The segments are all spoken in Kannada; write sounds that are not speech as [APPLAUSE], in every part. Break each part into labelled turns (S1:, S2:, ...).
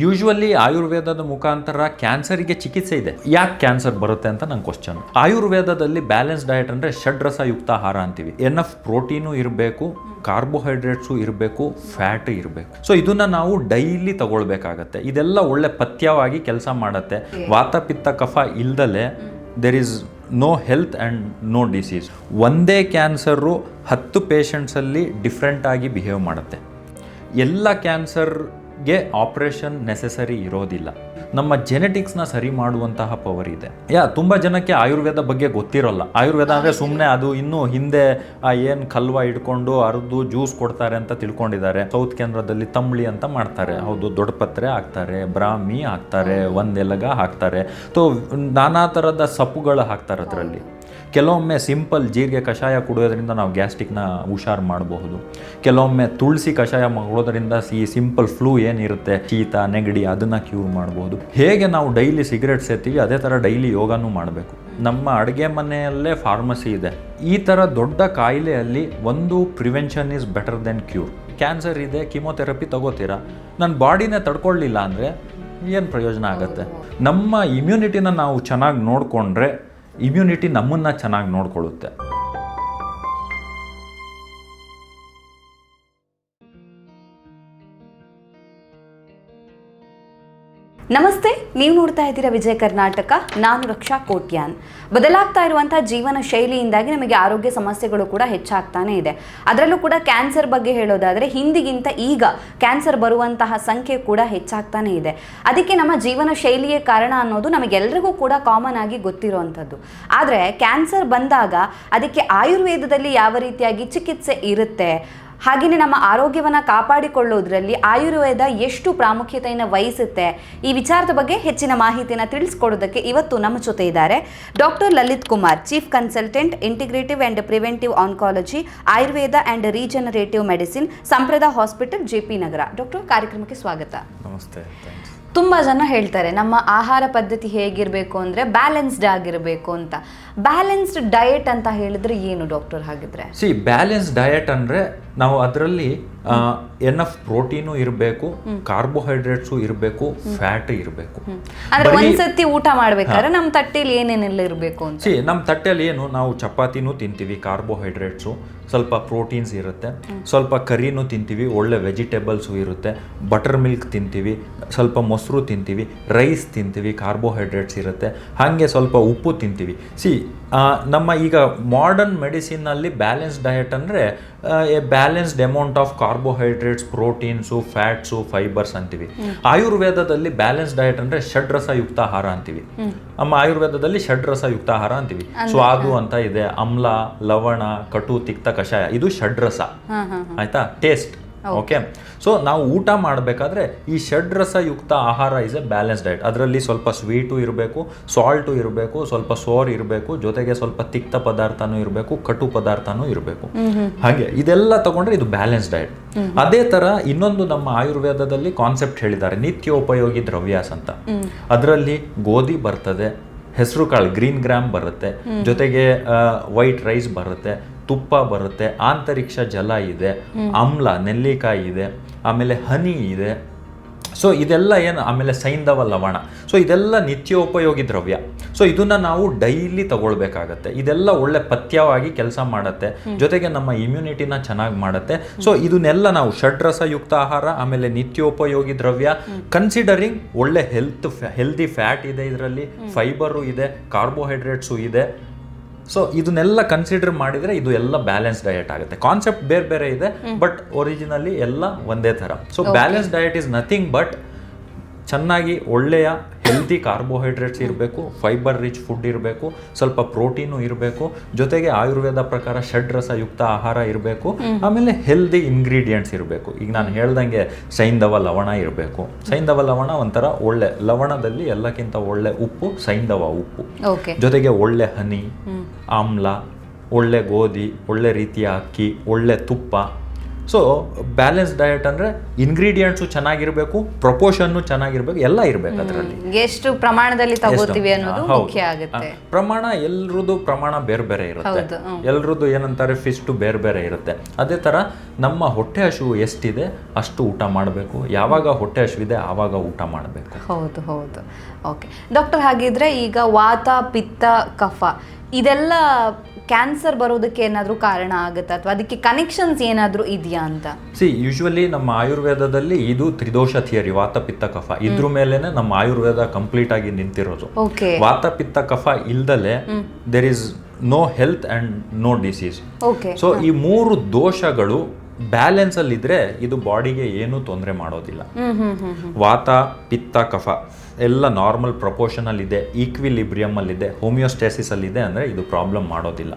S1: ಯೂಶ್ವಲಿ ಆಯುರ್ವೇದದ ಮುಖಾಂತರ ಕ್ಯಾನ್ಸರಿಗೆ ಚಿಕಿತ್ಸೆ ಇದೆ. ಯಾಕೆ ಕ್ಯಾನ್ಸರ್ ಬರುತ್ತೆ ಅಂತ ನನ್ನ ಕ್ವಶನ್ ಆಯುರ್ವೇದದಲ್ಲಿ ಬ್ಯಾಲೆನ್ಸ್ ಡಯಟ್ ಅಂದರೆ ಷಡ್ರಸ ಯುಕ್ತ ಆಹಾರ ಅಂತೀವಿ. ಎನ್ ಎಫ್ ಪ್ರೋಟೀನು ಇರಬೇಕು ಕಾರ್ಬೋಹೈಡ್ರೇಟ್ಸು ಇರಬೇಕು ಫ್ಯಾಟ್ ಇರಬೇಕು. ಸೊ ಇದನ್ನ ನಾವು ಡೈಲಿ ತಗೊಳ್ಬೇಕಾಗತ್ತೆ. ಇದೆಲ್ಲ ಒಳ್ಳೆ ಪಥ್ಯವಾಗಿ ಕೆಲಸ ಮಾಡುತ್ತೆ. ವಾತ ಪಿತ್ತ ಕಫ ಇಲ್ದಲೆ there is no health and no disease ಒಂದೇ ಕ್ಯಾನ್ಸರು ಹತ್ತು ಪೇಷಂಟ್ಸಲ್ಲಿ ಡಿಫ್ರೆಂಟಾಗಿ ಬಿಹೇವ್ ಮಾಡುತ್ತೆ. ಎಲ್ಲ ಕ್ಯಾನ್ಸರ್ಗೆ ಆಪರೇಷನ್ ನೆಸೆಸರಿ ಇರೋದಿಲ್ಲ. ನಮ್ಮ ಜೆನೆಟಿಕ್ಸ್ನ ಸರಿ ಮಾಡುವಂತಹ ಪವರ್ ಇದೆ. ಯಾ ತುಂಬ ಜನಕ್ಕೆ ಆಯುರ್ವೇದ ಬಗ್ಗೆ ಗೊತ್ತಿರೋಲ್ಲ. ಆಯುರ್ವೇದ ಅಂದರೆ ಸುಮ್ಮನೆ ಅದು ಇನ್ನೂ ಹಿಂದೆ ಏನು ಕಲ್ವ ಇಟ್ಕೊಂಡು ಅರ್ದು ಜ್ಯೂಸ್ ಕೊಡ್ತಾರೆ ಅಂತ ತಿಳ್ಕೊಂಡಿದ್ದಾರೆ. ಸೌತ್ ಕೇಂದ್ರದಲ್ಲಿ ತಂಬ್ಳಿ ಅಂತ ಮಾಡ್ತಾರೆ. ಹೌದು ದೊಡ್ಡಪತ್ರೆ ಹಾಕ್ತಾರೆ ಬ್ರಾಹ್ಮಿ ಹಾಕ್ತಾರೆ ಒಂದೆಲಗ ಹಾಕ್ತಾರೆ. ಸೊ ನಾನಾ ಥರದ ಸಪ್ಪುಗಳು ಹಾಕ್ತಾರೆ ಅದರಲ್ಲಿ. ಕೆಲವೊಮ್ಮೆ ಸಿಂಪಲ್ ಜೀರಿಗೆ ಕಷಾಯ ಕುಡಿಯೋದ್ರಿಂದ ನಾವು ಗ್ಯಾಸ್ಟ್ರಿಕ್ನ ಹುಷಾರು ಮಾಡಬಹುದು. ಕೆಲವೊಮ್ಮೆ ತುಳಸಿ ಕಷಾಯ ಮಾಡೋದ್ರಿಂದ ಈ ಸಿಂಪಲ್ ಫ್ಲೂ ಏನಿರುತ್ತೆ ಶೀತ ನೆಗಡಿ ಅದನ್ನು ಕ್ಯೂರ್ ಮಾಡಬಹುದು. ಹೇಗೆ ನಾವು ಡೈಲಿ ಸಿಗರೇಟ್ ಸೇರ್ತೀವಿ ಅದೇ ಥರ ಡೈಲಿ ಯೋಗನೂ ಮಾಡಬೇಕು. ನಮ್ಮ ಅಡುಗೆ ಮನೆಯಲ್ಲೇ ಫಾರ್ಮಸಿ ಇದೆ. ಈ ಥರ ದೊಡ್ಡ ಕಾಯಿಲೆಯಲ್ಲಿ ಒಂದು prevention is better than cure. Cancer ಇದೆ ಕಿಮೊಥೆರಪಿ ತಗೋತೀರಾ? ನನ್ನ ಬಾಡಿನೇ ತಡ್ಕೊಳ್ಳಿಲ್ಲ ಅಂದರೆ ಏನು ಪ್ರಯೋಜನ ಆಗುತ್ತೆ? ನಮ್ಮ ಇಮ್ಯುನಿಟಿನ ನಾವು ಚೆನ್ನಾಗಿ ನೋಡಿಕೊಂಡ್ರೆ ಇಮ್ಯುನಿಟಿ ನಮ್ಮನ್ನು ಚೆನ್ನಾಗಿ ನೋಡ್ಕೊಳ್ಳುತ್ತೆ.
S2: ನಮಸ್ತೆ, ನೀವು ನೋಡ್ತಾ ಇದ್ದೀರಾ ವಿಜಯ ಕರ್ನಾಟಕ, ನಾನು ರಕ್ಷಾ ಕೋಟ್ಯಾನ್. ಬದಲಾಗ್ತಾ ಇರುವಂತಹ ಜೀವನ ಶೈಲಿಯಿಂದಾಗಿ ನಮಗೆ ಆರೋಗ್ಯ ಸಮಸ್ಯೆಗಳು ಕೂಡ ಹೆಚ್ಚಾಗ್ತಾನೆ ಇದೆ. ಅದರಲ್ಲೂ ಕೂಡ ಕ್ಯಾನ್ಸರ್ ಬಗ್ಗೆ ಹೇಳೋದಾದರೆ, ಹಿಂದಿಗಿಂತ ಈಗ ಕ್ಯಾನ್ಸರ್ ಬರುವಂತಹ ಸಂಖ್ಯೆ ಕೂಡ ಹೆಚ್ಚಾಗ್ತಾನೆ ಇದೆ. ಅದಕ್ಕೆ ನಮ್ಮ ಜೀವನ ಶೈಲಿಯೇ ಕಾರಣ ಅನ್ನೋದು ನಮಗೆಲ್ಲರಿಗೂ ಕೂಡ ಕಾಮನ್ ಆಗಿ ಗೊತ್ತಿರುವಂಥದ್ದು ಆದರೆ, ಕ್ಯಾನ್ಸರ್ ಬಂದಾಗ ಅದಕ್ಕೆ ಆಯುರ್ವೇದದಲ್ಲಿ ಯಾವ ರೀತಿಯಾಗಿ ಚಿಕಿತ್ಸೆ ಇರುತ್ತೆ? ಹಾಗೆಯೇ ನಮ್ಮ ಆರೋಗ್ಯವನ್ನು ಕಾಪಾಡಿಕೊಳ್ಳೋದ್ರಲ್ಲಿ ಆಯುರ್ವೇದ ಎಷ್ಟು ಪ್ರಾಮುಖ್ಯತೆಯನ್ನು ವಹಿಸುತ್ತೆ ಈ ವಿಚಾರದ ಬಗ್ಗೆ ಹೆಚ್ಚಿನ ಮಾಹಿತಿಯನ್ನು ತಿಳಿಸ್ಕೊಡೋದಕ್ಕೆ ಇವತ್ತು ನಮ್ಮ ಜೊತೆ ಇದ್ದಾರೆ doctor Lalit Kumar chief consultant integrative and preventive oncology Ayurveda and regenerative medicine Samprada hospital J P Nagar. Doctor ಕಾರ್ಯಕ್ರಮಕ್ಕೆ ಸ್ವಾಗತ.
S1: ನಮಸ್ತೆ
S2: ತುಂಬ ಜನ ಹೇಳ್ತಾರೆ ನಮ್ಮ ಆಹಾರ ಪದ್ಧತಿ ಹೇಗಿರಬೇಕು ಅಂದರೆ ಬ್ಯಾಲೆನ್ಸ್ಡ್ ಆಗಿರಬೇಕು ಅಂತ. ಬ್ಯಾಲೆನ್ಸ್ಡ್ ಡಯಟ್ ಅಂತ ಹೇಳಿದ್ರೆ ಏನು ಡಾಕ್ಟರ್ ಹಾಗಿದ್ರೆ?
S1: ಸಿ ಬ್ಯಾಲೆನ್ಸ್ ಡಯಟ್ ಅಂದರೆ ನಾವು ಅದರಲ್ಲಿ ಎನ್ ಎಫ್ ಪ್ರೋಟೀನು ಇರಬೇಕು ಕಾರ್ಬೋಹೈಡ್ರೇಟ್ಸು ಇರಬೇಕು ಫ್ಯಾಟ್ ಇರಬೇಕು.
S2: ಒಂದ್ಸತಿ ಊಟ ಮಾಡ್ಬೇಕಾದ್ರೆ ನಮ್ಮ ತಟ್ಟೆಯಲ್ಲಿ ಏನೇನೆಲ್ಲ ಇರಬೇಕು ಅಂತ.
S1: ನಮ್ಮ ತಟ್ಟೆಯಲ್ಲಿ ಏನು ನಾವು ಚಪಾತಿನೂ ತಿಂತೀವಿ ಕಾರ್ಬೋಹೈಡ್ರೇಟ್ಸು ಸ್ವಲ್ಪ ಪ್ರೋಟೀನ್ಸ್ ಇರುತ್ತೆ. ಸ್ವಲ್ಪ ಕರಿನೂ ತಿಂತೀವಿ ಒಳ್ಳೆ ವೆಜಿಟೇಬಲ್ಸು ಇರುತ್ತೆ. ಬಟರ್ ಮಿಲ್ಕ್ ತಿಂತೀವಿ ಸ್ವಲ್ಪ ಮೊಸರು ತಿಂತೀವಿ ರೈಸ್ ತಿಂತೀವಿ ಕಾರ್ಬೋಹೈಡ್ರೇಟ್ಸ್ ಇರುತ್ತೆ. ಹಾಗೆ ಸ್ವಲ್ಪ ಉಪ್ಪು ತಿಂತೀವಿ. ಸಿ ನಮ್ಮ ಈಗ ಮಾಡರ್ನ್ ಮೆಡಿಸಿನ್ನಲ್ಲಿ ಬ್ಯಾಲೆನ್ಸ್ ಡಯಟ್ ಅಂದರೆ a balanced amount of carbohydrates proteins fats fibres ಅಂತೀವಿ. ಆಯುರ್ವೇದದಲ್ಲಿ ಬ್ಯಾಲೆನ್ಸ್ ಡಯಟ್ ಅಂದರೆ ಷಡ್ರಸ ಯುಕ್ತ ಆಹಾರ ಅಂತೀವಿ. ನಮ್ಮ ಆಯುರ್ವೇದದಲ್ಲಿ ಷಡ್ರಸ ಯುಕ್ತ ಆಹಾರ ಅಂತೀವಿ. ಸ್ವಾದು ಅಂತ ಇದೆ. ಅಮ್ಲ ಲವಣ ಕಟು ತಿಕ್ತ ಕಷಾಯ. ಇದು ಷಡ್ರಸ. ಆಯ್ತಾ? ಟೇಸ್ಟ್ ಓಕೆ ಸೊ ನಾವು ಊಟ ಮಾಡಬೇಕಾದ್ರೆ ಈ ಷಡ್ರಸಯುಕ್ತ ಆಹಾರ ಇಸ್ ಎ ಬ್ಯಾಲೆನ್ಸ್ ಡಯಟ್ ಅದರಲ್ಲಿ ಸ್ವಲ್ಪ ಸ್ವೀಟು ಇರಬೇಕು ಸಾಲ್ಟು ಇರಬೇಕು ಸ್ವಲ್ಪ ಸೋರ್ ಇರಬೇಕು ಜೊತೆಗೆ ಸ್ವಲ್ಪ ತಿಕ್ತ ಪದಾರ್ಥನೂ ಇರಬೇಕು ಕಟು ಪದಾರ್ಥನೂ ಇರಬೇಕು. ಹಾಗೆ ಇದೆಲ್ಲ ತಗೊಂಡ್ರೆ ಇದು ಬ್ಯಾಲೆನ್ಸ್ ಡಯಟ್ ಅದೇ ತರ ಇನ್ನೊಂದು ನಮ್ಮ ಆಯುರ್ವೇದದಲ್ಲಿ ಕಾನ್ಸೆಪ್ಟ್ ಹೇಳಿದ್ದಾರೆ ನಿತ್ಯೋಪಯೋಗಿ ದ್ರವ್ಯಾಸ್ ಅಂತ. ಅದರಲ್ಲಿ ಗೋಧಿ ಬರ್ತದೆ ಹೆಸರು ಕಾಳು ಗ್ರೀನ್ ಗ್ರಾಮ್ ಬರುತ್ತೆ ಜೊತೆಗೆ ವೈಟ್ ರೈಸ್ ಬರುತ್ತೆ ತುಪ್ಪ ಬರುತ್ತೆ ಆಂತರಿಕ್ಷ ಜಲ ಇದೆ ಆಮ್ಲ ನೆಲ್ಲಿಕಾಯಿ ಇದೆ. ಆಮೇಲೆ ಹನಿ ಇದೆ. ಸೊ ಇದೆಲ್ಲ ಏನು? ಆಮೇಲೆ ಸೈಂಧವ ಲವಣ. ಸೊ ಇದೆಲ್ಲ ನಿತ್ಯೋಪಯೋಗಿ ದ್ರವ್ಯ. ಸೊ ಇದನ್ನ ನಾವು ಡೈಲಿ ತಗೊಳ್ಬೇಕಾಗತ್ತೆ. ಇದೆಲ್ಲ ಒಳ್ಳೆ ಪಥ್ಯವಾಗಿ ಕೆಲಸ ಮಾಡುತ್ತೆ. ಜೊತೆಗೆ ನಮ್ಮ ಇಮ್ಯುನಿಟಿನ ಚೆನ್ನಾಗಿ ಮಾಡುತ್ತೆ. ಸೊ ಇದನ್ನೆಲ್ಲ ನಾವು ಷಡ್ರಸಯುಕ್ತ ಆಹಾರ ಆಮೇಲೆ ನಿತ್ಯೋಪಯೋಗಿ ದ್ರವ್ಯ ಕನ್ಸಿಡರಿಂಗ್ ಒಳ್ಳೆ ಹೆಲ್ತ್ ಹೆಲ್ದಿ ಫ್ಯಾಟ್ ಇದೆ ಇದರಲ್ಲಿ ಫೈಬರು ಇದೆ ಕಾರ್ಬೋಹೈಡ್ರೇಟ್ಸು ಇದೆ. ಸೊ ಇದನ್ನೆಲ್ಲ ಕನ್ಸಿಡರ್ ಮಾಡಿದ್ರೆ ಇದು ಎಲ್ಲ ಬ್ಯಾಲೆನ್ಸ್ ಡಯಟ್ ಆಗುತ್ತೆ. ಕಾನ್ಸೆಪ್ಟ್ ಬೇರೆ ಬೇರೆ ಇದೆ ಬಟ್ ಒರಿಜಿನಲಿ ಎಲ್ಲ ಒಂದೇ ಥರ. So balance diet is nothing but ಚೆನ್ನಾಗಿ ಒಳ್ಳೆಯ ಹೆಲ್ತಿ ಕಾರ್ಬೋಹೈಡ್ರೇಟ್ಸ್ ಇರಬೇಕು ಫೈಬರ್ ರಿಚ್ ಫುಡ್ ಇರಬೇಕು ಸ್ವಲ್ಪ ಪ್ರೋಟೀನು ಇರಬೇಕು ಜೊತೆಗೆ ಆಯುರ್ವೇದ ಪ್ರಕಾರ ಷಡ್ರಸಯುಕ್ತ ಆಹಾರ ಇರಬೇಕು ಆಮೇಲೆ ಹೆಲ್ದಿ ಇಂಗ್ರೀಡಿಯೆಂಟ್ಸ್ ಇರಬೇಕು. ಈಗ ನಾನು ಹೇಳ್ದಂಗೆ ಸೈಂಧವ ಲವಣ ಇರಬೇಕು. ಸೈಂಧವ ಲವಣ ಒಂಥರ ಒಳ್ಳೆ ಲವಣದಲ್ಲಿ ಎಲ್ಲಕ್ಕಿಂತ ಒಳ್ಳೆ ಉಪ್ಪು ಸೈಂಧವ ಉಪ್ಪು. ಜೊತೆಗೆ ಒಳ್ಳೆ ಹನಿ ಆಮ್ಲ ಒಳ್ಳೆ ಗೋಧಿ ಒಳ್ಳೆ ರೀತಿಯ ಅಕ್ಕಿ ಒಳ್ಳೆ ತುಪ್ಪ ಸೊ ಬ್ಯಾಲೆನ್ಸ್ ಡಯಟ್ ಅಂದ್ರೆ ಇಂಗ್ರೀಡಿಯೆಂಟ್ಸು ಚೆನ್ನಾಗಿರಬೇಕು ಪ್ರಪೋರ್ಷನ್ ಚೆನ್ನಾಗಿರ್ಬೇಕು ಎಲ್ಲ ಇರಬೇಕು ಅದರಲ್ಲಿ.
S2: ಎಷ್ಟು ಪ್ರಮಾಣದಲ್ಲಿ ತಗೋತೀವಿ ಅನ್ನೋದು ಮುಖ್ಯ ಆಗುತ್ತೆ.
S1: ಪ್ರಮಾಣ ಎಲ್ರದ್ದು ಪ್ರಮಾಣ ಬೇರೆ ಬೇರೆ ಇರುತ್ತೆ. ಎಲ್ರದ್ದು ಏನಂತಾರೆ ಫಿಸ್ಟು ಬೇರೆ ಬೇರೆ ಇರುತ್ತೆ. ಅದೇ ಥರ ನಮ್ಮ ಹೊಟ್ಟೆ ಹಸು ಎಷ್ಟಿದೆ ಅಷ್ಟು ಊಟ ಮಾಡಬೇಕು. ಯಾವಾಗ ಹೊಟ್ಟೆ ಹಸಿವಿದೆ ಆವಾಗ ಊಟ ಮಾಡಬೇಕು.
S2: ಹೌದು ಹೌದು. ಓಕೆ ಡಾಕ್ಟರ್ ಹಾಗಿದ್ರೆ ಈಗ ವಾತ ಪಿತ್ತ ಕಫ ಇದೆಲ್ಲ ಕ್ಯಾನ್ಸರ್ ಬರೋದಕ್ಕೆ ಏನಾದರೂ ಕಾರಣ ಆಗುತ್ತಾ? ಅಥವಾ ಅದಕ್ಕೆ ಕನೆಕ್ಷನ್ಸ್ ಏನಾದರೂ ಇದೆಯಾ ಅಂತ?
S1: ಸಿ ಯೂಶ್ವಲಿ ನಮ್ಮ ಆಯುರ್ವೇದದಲ್ಲಿ ಇದು ತ್ರಿದೋಷ ಥಿಯರಿ ವಾತ ಪಿತ್ತ ಕಫ ಇದ್ರ ಮೇಲೇನೆ ನಮ್ಮ ಆಯುರ್ವೇದ ಕಂಪ್ಲೀಟ್ ಆಗಿ ನಿಂತಿರೋದು.
S2: ಓಕೆ.
S1: ವಾತ ಪಿತ್ತ ಕಫ ಇಲ್ದಲೆ there is no health and no disease
S2: okay.
S1: So ಈ ಮೂರು ದೋಷಗಳು ಬ್ಯಾಲೆನ್ಸ್ ಅಲ್ಲಿ ಇದ್ರೆ ಇದು ಬಾಡಿಗೆ ಏನು ತೊಂದರೆ ಮಾಡೋದಿಲ್ಲ. ವಾತ ಪಿತ್ತ ಕಫ. ಎಲ್ಲ ನಾರ್ಮಲ್ ಪ್ರಪೋರ್ಷನ್ ಅಲ್ಲಿ ಇದೆ ಈಕ್ವಿಲಿಬ್ರಿಯಂ ಅಲ್ಲಿ ಇದೆ ಹೋಮಿಯೋಸ್ಟಾಸಿಸ್ ಅಲ್ಲಿ ಇದೆ ಅಂದ್ರೆ ಇದು ಪ್ರಾಬ್ಲಮ್ ಮಾಡೋದಿಲ್ಲ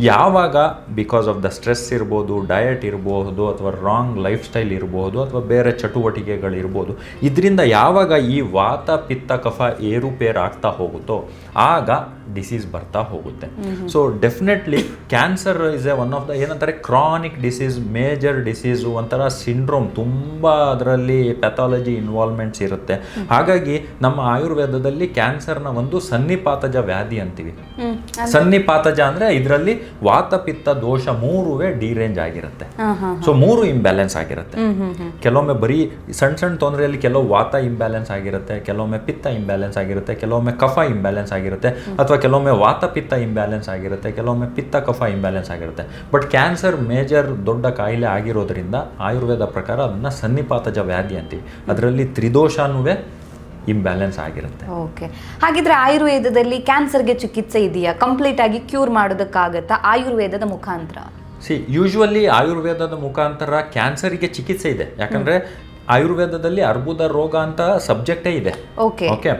S1: ಯಾವಾಗ ಬಿಕಾಸ್ ಆಫ್ ದ ಸ್ಟ್ರೆಸ್ ಇರ್ಬೋದು ಡಯಟ್ ಇರಬಹುದು ಅಥವಾ ರಾಂಗ್ ಲೈಫ್ ಸ್ಟೈಲ್ ಇರಬಹುದು ಅಥವಾ ಬೇರೆ ಚಟುವಟಿಕೆಗಳಿರ್ಬೋದು ಇದರಿಂದ ಯಾವಾಗ ಈ ವಾತ ಪಿತ್ತ ಕಫ ಏರುಪೇರು ಆಗ್ತಾ ಹೋಗುತ್ತೋ ಆಗ ಡಿಸೀಸ್ ಬರ್ತಾ ಹೋಗುತ್ತೆ. So definitely cancer is a one of the ಏನಂತಾರೆ ಕ್ರಾನಿಕ್ ಡಿಸೀಸ್ ಮೇಜರ್ ಡಿಸೀಸು ಒಂಥರ ಸಿಂಡ್ರೋಮ್ ತುಂಬ ಅದರಲ್ಲಿ ಪ್ಯಾಥಾಲಜಿ ಇನ್ವಾಲ್ವ್ಮೆಂಟ್ಸ್ ಇರುತ್ತೆ. ಹಾಗಾಗಿ ನಮ್ಮ ಆಯುರ್ವೇದದಲ್ಲಿ ಕ್ಯಾನ್ಸರ್ನ ಒಂದು ಸನ್ನಿಪಾತಜ ವ್ಯಾಧಿ ಅಂತೀವಿ. ಸನ್ನಿಪಾತಜ ಅಂದ್ರೆ ಇದರಲ್ಲಿ ವಾತ ಪಿತ್ತ ದೋಷ ಮೂರುವೇ ಡಿರೇಂಜ್ ಆಗಿರುತ್ತೆ. ಸೊ ಮೂರು ಇಂಬ್ಯಾಲೆನ್ಸ್ ಆಗಿರುತ್ತೆ. ಕೆಲವೊಮ್ಮೆ ಬರೀ ಸಣ್ಣ ಸಣ್ಣ ತೊಂದರೆಯಲ್ಲಿ ಕೆಲವು ವಾತ ಇಂಬ್ಯಾಲೆನ್ಸ್ ಆಗಿರುತ್ತೆ ಕೆಲವೊಮ್ಮೆ ಪಿತ್ತ ಇಂಬ್ಯಾಲೆನ್ಸ್ ಆಗಿರುತ್ತೆ ಕೆಲವೊಮ್ಮೆ ಕಫ ಇಂಬ್ಯಾಲೆನ್ಸ್ ಆಗಿರುತ್ತೆ ಅಥವಾ ಕೆಲವೊಮ್ಮೆ ವಾತ ಪಿತ್ತ ಇಂಬ್ಯಾಲೆನ್ಸ್ ಆಗಿರುತ್ತೆ ಕೆಲವೊಮ್ಮೆ ಪಿತ್ತ ಕಫ ಇಂಬ್ಯಾಲೆನ್ಸ್ ಆಗಿರುತ್ತೆ. ಬಟ್ ಕ್ಯಾನ್ಸರ್ ಮೇಜರ್ ದೊಡ್ಡ ಕಾಯಿಲೆ ಆಗಿರೋದ್ರಿಂದ ಆಯುರ್ವೇದ ಪ್ರಕಾರ ಅದನ್ನ ಸನ್ನಿಪಾತಜ ವ್ಯಾಧಿ ಅಂತೀವಿ. ಅದರಲ್ಲಿ ತ್ರಿದೋಷನೂ ಇಂಬ್ಯಾಲೆನ್ಸ್ ಆಗಿರುತ್ತೆ.
S2: ಓಕೆ ಹಾಗಿದ್ರೆ ಆಯುರ್ವೇದದಲ್ಲಿ ಕ್ಯಾನ್ಸರ್ಗೆ ಚಿಕಿತ್ಸೆ ಇದೆಯಾ? ಕಂಪ್ಲೀಟ್ ಆಗಿ ಕ್ಯೂರ್ ಮಾಡೋದಕ್ಕಾಗತ್ತಾ? ಆಯುರ್ವೇದದ ಮುಖಾಂತರ?
S1: ಸಿ ಯೂಶ್ವಲಿ ಆಯುರ್ವೇದದ ಮುಖಾಂತರ ಕ್ಯಾನ್ಸರಿಗೆ ಚಿಕಿತ್ಸೆ ಇದೆ. ಯಾಕಂದ್ರೆ ಆಯುರ್ವೇದದಲ್ಲಿ ಅರ್ಬುದ ರೋಗ ಅಂತ ಸಬ್ಜೆಕ್ಟೇ ಇದೆ.
S2: Okay
S1: okay.